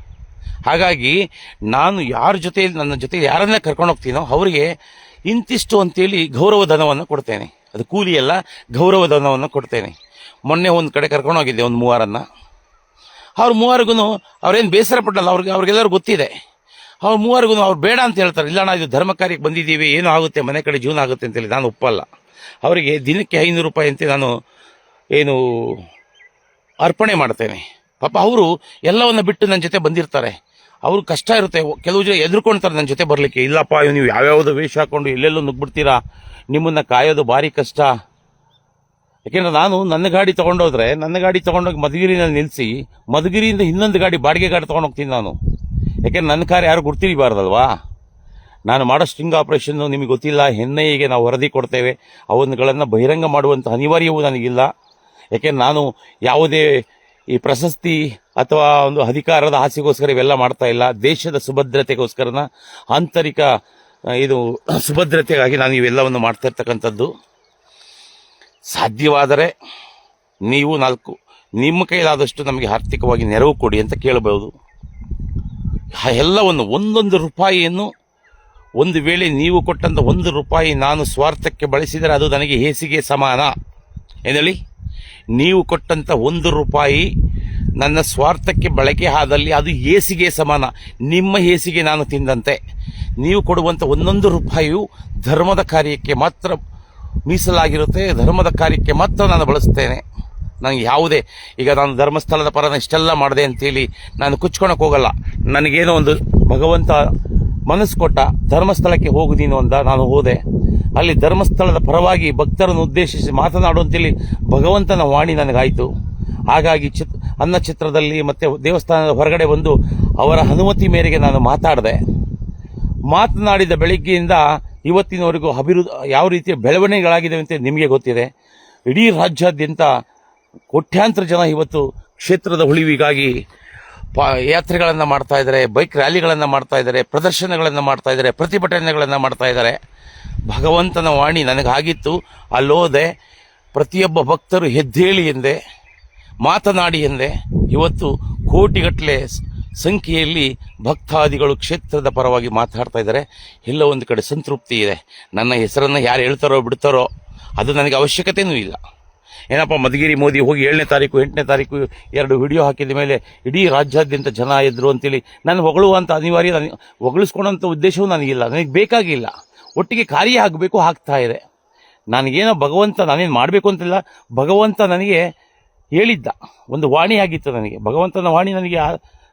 ಹಾಗಾಗಿ ನಾನು ಯಾರ ಜೊತೆ ನನ್ನ ಜೊತೆ ಯಾರನ್ನ ಕರ್ಕೊಂಡು ಹೋಗ್ತೀನೋ ಅವರಿಗೆ ಇಂತಿಷ್ಟು ಅಂತೇಳಿ ಗೌರವ ಧನವನ್ನು ಕೊಡ್ತೇನೆ. ಅದು ಕೂಲಿ ಎಲ್ಲ ಗೌರವ ಧನವನ್ನು ಕೊಡ್ತೇನೆ. ಮೊನ್ನೆ ಒಂದು ಕಡೆ ಕರ್ಕೊಂಡೋಗಿದ್ದೆ ಒಂದು ಮೂವರನ್ನು. ಅವ್ರ ಮೂವರಿಗೂ ಅವ್ರೇನು ಬೇಸರ ಪಟ್ಟಲ್ಲ ಅವ್ರಿಗೆ ಅವ್ರಿಗೆಲ್ಲರೂ ಗೊತ್ತಿದೆ. ಅವ್ರ ಮೂವರಿಗೂ ಅವ್ರು ಬೇಡ ಅಂತ ಹೇಳ್ತಾರೆ. ಇಲ್ಲ ನಾವು ಇದು ಧರ್ಮ ಕಾರ್ಯಕ್ಕೆ ಬಂದಿದ್ದೀವಿ, ಏನೂ ಆಗುತ್ತೆ, ಮನೆ ಕಡೆ ಜೀವನ ಆಗುತ್ತೆ ಅಂತೇಳಿ ನಾನು ಒಪ್ಪಲ್ಲ. ಅವರಿಗೆ ದಿನಕ್ಕೆ ಐನೂರು ರೂಪಾಯಿ ಅಂತ ನಾನು ಏನು ಅರ್ಪಣೆ ಮಾಡ್ತೇನೆ. ಪಾಪ ಅವರು ಎಲ್ಲವನ್ನ ಬಿಟ್ಟು ನನ್ನ ಜೊತೆ ಬಂದಿರ್ತಾರೆ. ಅವ್ರು ಕಷ್ಟ ಇರುತ್ತೆ. ಕೆಲವು ಜನ ಎದುರ್ಕೊಳ್ತಾರೆ ನನ್ನ ಜೊತೆ ಬರಲಿಕ್ಕೆ. ಇಲ್ಲಪ್ಪ ನೀವು ಯಾವ್ಯಾವುದೋ ವೇಷ ಹಾಕೊಂಡು ಎಲ್ಲೆಲ್ಲೋ ನುಗ್ಬಿಡ್ತೀರಾ? ನಿಮ್ಮನ್ನ ಕಾಯೋದು ಭಾರಿ ಕಷ್ಟ. ಯಾಕೆಂದರೆ ನಾನು ನನ್ನ ಗಾಡಿ ತೊಗೊಂಡೋದ್ರೆ, ನನ್ನ ಗಾಡಿ ತೊಗೊಂಡೋಗಿ ಮಧುಗಿರಿನಲ್ಲಿ ನಿಲ್ಲಿಸಿ ಮಧುಗಿರಿಯಿಂದ ಇನ್ನೊಂದು ಗಾಡಿ ಬಾಡಿಗೆ ಗಾಡಿ ತಗೊಂಡು ಹೋಗ್ತೀನಿ ನಾನು. ಯಾಕೆಂದ್ರೆ ನನ್ನ ಕಾರ್ ಯಾರು ಗುರ್ತಿರಿಬಾರ್ದಲ್ವಾ ನಾನು ಮಾಡೋ ಸ್ಟಿಂಗ್ ಆಪರೇಷನ್ನು ನಿಮಗೆ ಗೊತ್ತಿಲ್ಲ ಹೆನ್ನೆಯಿಗೆ ನಾವು ವರದಿ ಕೊಡ್ತೇವೆ ಅವನ್ನುಗಳನ್ನು ಬಹಿರಂಗ ಮಾಡುವಂಥ ಅನಿವಾರ್ಯವೂ ನನಗಿಲ್ಲ. ಯಾಕೆಂದ್ರೆ ನಾನು ಯಾವುದೇ ಈ ಪ್ರಶಸ್ತಿ ಅಥವಾ ಒಂದು ಅಧಿಕಾರದ ಆಸೆಗೋಸ್ಕರ ಇವೆಲ್ಲ ಮಾಡ್ತಾ ಇಲ್ಲ. ದೇಶದ ಸುಭದ್ರತೆಗೋಸ್ಕರನ ಆಂತರಿಕ ಇದು (clears throat) ಸುಭದ್ರತೆಗಾಗಿ ನಾನು ಇವೆಲ್ಲವನ್ನು ಮಾಡ್ತಾ ಇರ್ತಕ್ಕಂಥದ್ದು. ಸಾಧ್ಯವಾದರೆ ನೀವು ನಾಲ್ಕು, ನಿಮ್ಮ ಕೈಲಾದಷ್ಟು ನಮಗೆ ಆರ್ಥಿಕವಾಗಿ ನೆರವು ಕೊಡಿ ಅಂತ ಕೇಳಬಹುದು. ಎಲ್ಲವನ್ನು ಒಂದೊಂದು ರೂಪಾಯಿಯನ್ನು ಒಂದು ವೇಳೆ ನೀವು ಕೊಟ್ಟಂತ ಒಂದು ರೂಪಾಯಿ ನಾನು ಸ್ವಾರ್ಥಕ್ಕೆ ಬಳಸಿದರೆ ಅದು ನನಗೆ ಹೇಸಿಗೆ ಸಮಾನ. ಏನೇಳಿ ನೀವು ಕೊಟ್ಟಂತ ಒಂದು ರೂಪಾಯಿ ನನ್ನ ಸ್ವಾರ್ಥಕ್ಕೆ ಬಳಕೆ ಆದಲ್ಲಿ ಅದು ಹೇಸಿಗೆ ಸಮಾನ. ನಿಮ್ಮ ಹೇಸಿಗೆ ನಾನು ತಿಂದಂತೆ. ನೀವು ಕೊಡುವಂಥ ಒಂದೊಂದು ರೂಪಾಯಿಯು ಧರ್ಮದ ಕಾರ್ಯಕ್ಕೆ ಮಾತ್ರ ಮೀಸಲಾಗಿರುತ್ತೆ, ಧರ್ಮದ ಕಾರ್ಯಕ್ಕೆ ಮಾತ್ರ ನಾನು ಬಳಸ್ತೇನೆ ನನಗೆ ಯಾವುದೇ, ಈಗ ನಾನು ಧರ್ಮಸ್ಥಳದ ಪರನ ಇಷ್ಟೆಲ್ಲ ಮಾಡಿದೆ ಅಂತೇಳಿ ನಾನು ಕುಚ್ಕೊಳಕ್ಕೆ ಹೋಗಲ್ಲ. ನನಗೇನೋ ಒಂದು ಭಗವಂತ ಮನಸ್ಸು ಕೊಟ್ಟ ಧರ್ಮಸ್ಥಳಕ್ಕೆ ಹೋಗು ಅಂತ ನಾನು ಹೋದೆ. ಅಲ್ಲಿ ಧರ್ಮಸ್ಥಳದ ಪರವಾಗಿ ಭಕ್ತರನ್ನು ಉದ್ದೇಶಿಸಿ ಮಾತನಾಡುವಂತೇಳಿ ಭಗವಂತನ ವಾಣಿ ನನಗಾಯಿತು. ಹಾಗಾಗಿ ಚಿತ್ ಅನ್ನ ಚಿತ್ರದಲ್ಲಿ ಮತ್ತು ದೇವಸ್ಥಾನದ ಹೊರಗಡೆ ಬಂದು ಅವರ ಅನುಮತಿ ಮೇರೆಗೆ ನಾನು ಮಾತಾಡಿದೆ. ಮಾತನಾಡಿದ ಬೆಳಿಗ್ಗೆಯಿಂದ ಇವತ್ತಿನವರೆಗೂ ಅಭಿವೃದ್ಧಿ, ಯಾವ ರೀತಿಯ ಬೆಳವಣಿಗೆಗಳಾಗಿದೆ ಅಂತ ನಿಮಗೆ ಗೊತ್ತಿದೆ. ಇಡೀ ರಾಜ್ಯಾದ್ಯಂತ ಕೋಟ್ಯಾಂತರ ಜನ ಇವತ್ತು ಕ್ಷೇತ್ರದ ಉಳಿವಿಗಾಗಿ ಯಾತ್ರೆಗಳನ್ನು ಮಾಡ್ತಾ ಇದ್ದಾರೆ, ಬೈಕ್ ರ್ಯಾಲಿಗಳನ್ನು ಮಾಡ್ತಾ ಇದ್ದಾರೆ, ಪ್ರದರ್ಶನಗಳನ್ನು ಮಾಡ್ತಾ ಇದ್ದಾರೆ, ಪ್ರತಿಭಟನೆಗಳನ್ನು ಮಾಡ್ತಾ ಇದ್ದಾರೆ. ಭಗವಂತನ ವಾಣಿ ನನಗಾಗಿತ್ತು, ಅಲ್ಲೋದೆ ಪ್ರತಿಯೊಬ್ಬ ಭಕ್ತರು ಹೆದ್ದೇಳಿ ಎಂದೆ, ಮಾತನಾಡಿ ಎಂದೆ, ಇವತ್ತು ಕೋಟಿಗಟ್ಟಲೆ ಸಂಖ್ಯೆಯಲ್ಲಿ ಭಕ್ತಾದಿಗಳು ಕ್ಷೇತ್ರದ ಪರವಾಗಿ ಮಾತಾಡ್ತಾ ಇದ್ದಾರೆ. ಎಲ್ಲ ಒಂದು ಕಡೆ ಸಂತೃಪ್ತಿ ಇದೆ. ನನ್ನ ಹೆಸರನ್ನು ಯಾರು ಹೇಳ್ತಾರೋ ಬಿಡ್ತಾರೋ, ಅದು ನನಗೆ ಅವಶ್ಯಕತೆಯೂ ಇಲ್ಲ. ಏನಪ್ಪ, ಮಧುಗಿರಿ ಮೋದಿ ಹೋಗಿ ಏಳನೇ ತಾರೀಕು, ಎಂಟನೇ ತಾರೀಕು ಎರಡು ವಿಡಿಯೋ ಹಾಕಿದ ಮೇಲೆ ಇಡೀ ರಾಜ್ಯಾದ್ಯಂತ ಜನ ಇದ್ರು ಅಂತೇಳಿ ನಾನು ಹೊಗಳುವಂಥ ಅನಿವಾರ್ಯ ನನಗೆ ಹೊಗಳಿಸ್ಕೊಳ್ಳೋಂಥ ಉದ್ದೇಶವೂ ನನಗಿಲ್ಲ. ನನಗೆ ಬೇಕಾಗಿಲ್ಲ. ಒಟ್ಟಿಗೆ ಕಾರ್ಯ ಆಗಬೇಕು, ಆಗ್ತಾ ಇದೆ. ನನಗೇನೋ ಭಗವಂತ ನಾನೇನು ಮಾಡಬೇಕು ಅಂತಿಲ್ಲ. ಭಗವಂತ ನನಗೆ ಹೇಳಿದ್ದ. ಒಂದು ವಾಣಿ ಆಗಿತ್ತು ನನಗೆ. ಭಗವಂತನ ವಾಣಿ ನನಗೆ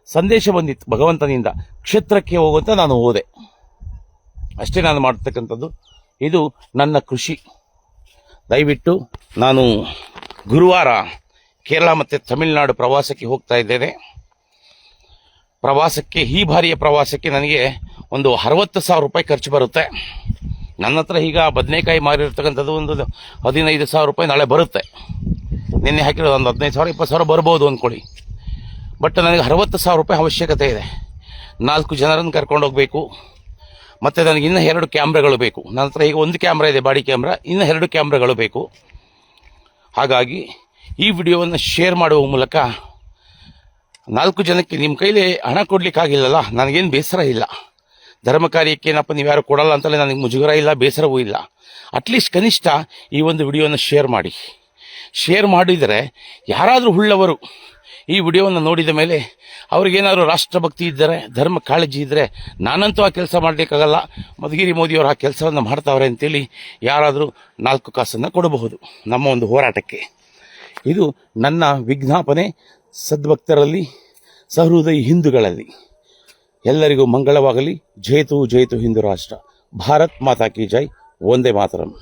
ಸಂದೇಶ ಬಂದಿತ್ತು ಭಗವಂತನಿಂದ. ಕ್ಷೇತ್ರಕ್ಕೆ ಹೋಗುವಂತ ನಾನು ಹೋದೆ. ಅಷ್ಟೇ ನಾನು ಮಾಡ್ತಕ್ಕಂಥದ್ದು. ಇದು ನನ್ನ ಕೃಷಿ. ದಯವಿಟ್ಟು ನಾನು ಗುರುವಾರ ಕೇರಳ ಮತ್ತು ತಮಿಳುನಾಡು ಪ್ರವಾಸಕ್ಕೆ ಹೋಗ್ತಾ ಇದ್ದೇನೆ. ಪ್ರವಾಸಕ್ಕೆ, ಈ ಬಾರಿಯ ಪ್ರವಾಸಕ್ಕೆ ನನಗೆ ಒಂದು ಅರವತ್ತು ಸಾವಿರ ರೂಪಾಯಿ ಖರ್ಚು ಬರುತ್ತೆ. ನನ್ನ ಹತ್ರ ಈಗ ಬದನೆಕಾಯಿ ಮಾರಿರ್ತಕ್ಕಂಥದ್ದು ಒಂದು ಹದಿನೈದು ಸಾವಿರ ರೂಪಾಯಿ ನಾಳೆ ಬರುತ್ತೆ. ನಿನ್ನೆ ಹಾಕಿರೋದು ಒಂದು ಹದಿನೈದು ಸಾವಿರ, ಇಪ್ಪತ್ತು ಸಾವಿರ ಬರ್ಬೋದು ಅಂದ್ಕೊಳ್ಳಿ. ಬಟ್ ನನಗೆ ಅರವತ್ತು ಸಾವಿರ ರೂಪಾಯಿ ಅವಶ್ಯಕತೆ ಇದೆ. ನಾಲ್ಕು ಜನರನ್ನು ಕರ್ಕೊಂಡು ಹೋಗಬೇಕು. ಮತ್ತು ನನಗೆ ಇನ್ನೂ ಎರಡು ಕ್ಯಾಮ್ರಾಗಳು ಬೇಕು. ನನ್ನ ಹತ್ರ ಈಗ ಒಂದು ಕ್ಯಾಮ್ರಾ ಇದೆ, ಬಾಡಿ ಕ್ಯಾಮ್ರಾ. ಇನ್ನೂ ಎರಡು ಕ್ಯಾಮ್ರಾಗಳು ಬೇಕು. ಹಾಗಾಗಿ ಈ ವಿಡಿಯೋವನ್ನು ಶೇರ್ ಮಾಡುವ ಮೂಲಕ ನಾಲ್ಕು ಜನಕ್ಕೆ ನಿಮ್ಮ ಕೈಲಿ ಹಣ ಕೊಡಲಿಕ್ಕಾಗಿಲ್ಲಲ್ಲ, ನನಗೇನು ಬೇಸರ ಇಲ್ಲ. ಧರ್ಮ ಕಾರ್ಯಕ್ಕೆ ಏನಪ್ಪ ನೀವು ಯಾರು ಕೊಡಲ್ಲ ಅಂತಲೇ ನನಗೆ ಮುಜುಗರ ಇಲ್ಲ, ಬೇಸರವೂ ಇಲ್ಲ. ಅಟ್ಲೀಸ್ಟ್ ಕನಿಷ್ಠ ಈ ಒಂದು ವಿಡಿಯೋನ ಶೇರ್ ಮಾಡಿ. ಶೇರ್ ಮಾಡಿದರೆ ಯಾರಾದರೂ ಉಳ್ಳವರು ಈ ವಿಡಿಯೋವನ್ನು ನೋಡಿದ ಮೇಲೆ ಅವ್ರಿಗೇನಾದ್ರು ರಾಷ್ಟ್ರಭಕ್ತಿ ಇದ್ದರೆ, ಧರ್ಮ ಕಾಳಜಿ ಇದ್ದರೆ ನಾನಂತೂ ಆ ಕೆಲಸ ಮಾಡಲಿಕ್ಕಾಗಲ್ಲ. ಮಧುಗಿರಿ ಮೋದಿಯವರು ಆ ಕೆಲಸವನ್ನು ಮಾಡ್ತಾವ್ರೆ ಅಂತೇಳಿ ಯಾರಾದರೂ ನಾಲ್ಕು ಕಾಸನ್ನು ಕೊಡಬಹುದು ನಮ್ಮ ಒಂದು ಹೋರಾಟಕ್ಕೆ. ಇದು ನನ್ನ ವಿಜ್ಞಾಪನೆ ಸದ್ಭಕ್ತರಲ್ಲಿ, ಸಹೃದಯಿ ಹಿಂದೂಗಳಲ್ಲಿ. ಎಲ್ಲರಿಗೂ ಮಂಗಳವಾಗಲಿ. ಜಯತು ಜಯತು ಹಿಂದೂ ರಾಷ್ಟ್ರ. ಭಾರತ್ ಮಾತಾ ಕಿ ಜೈ. ಒಂದೇ ಮಾತರಂ.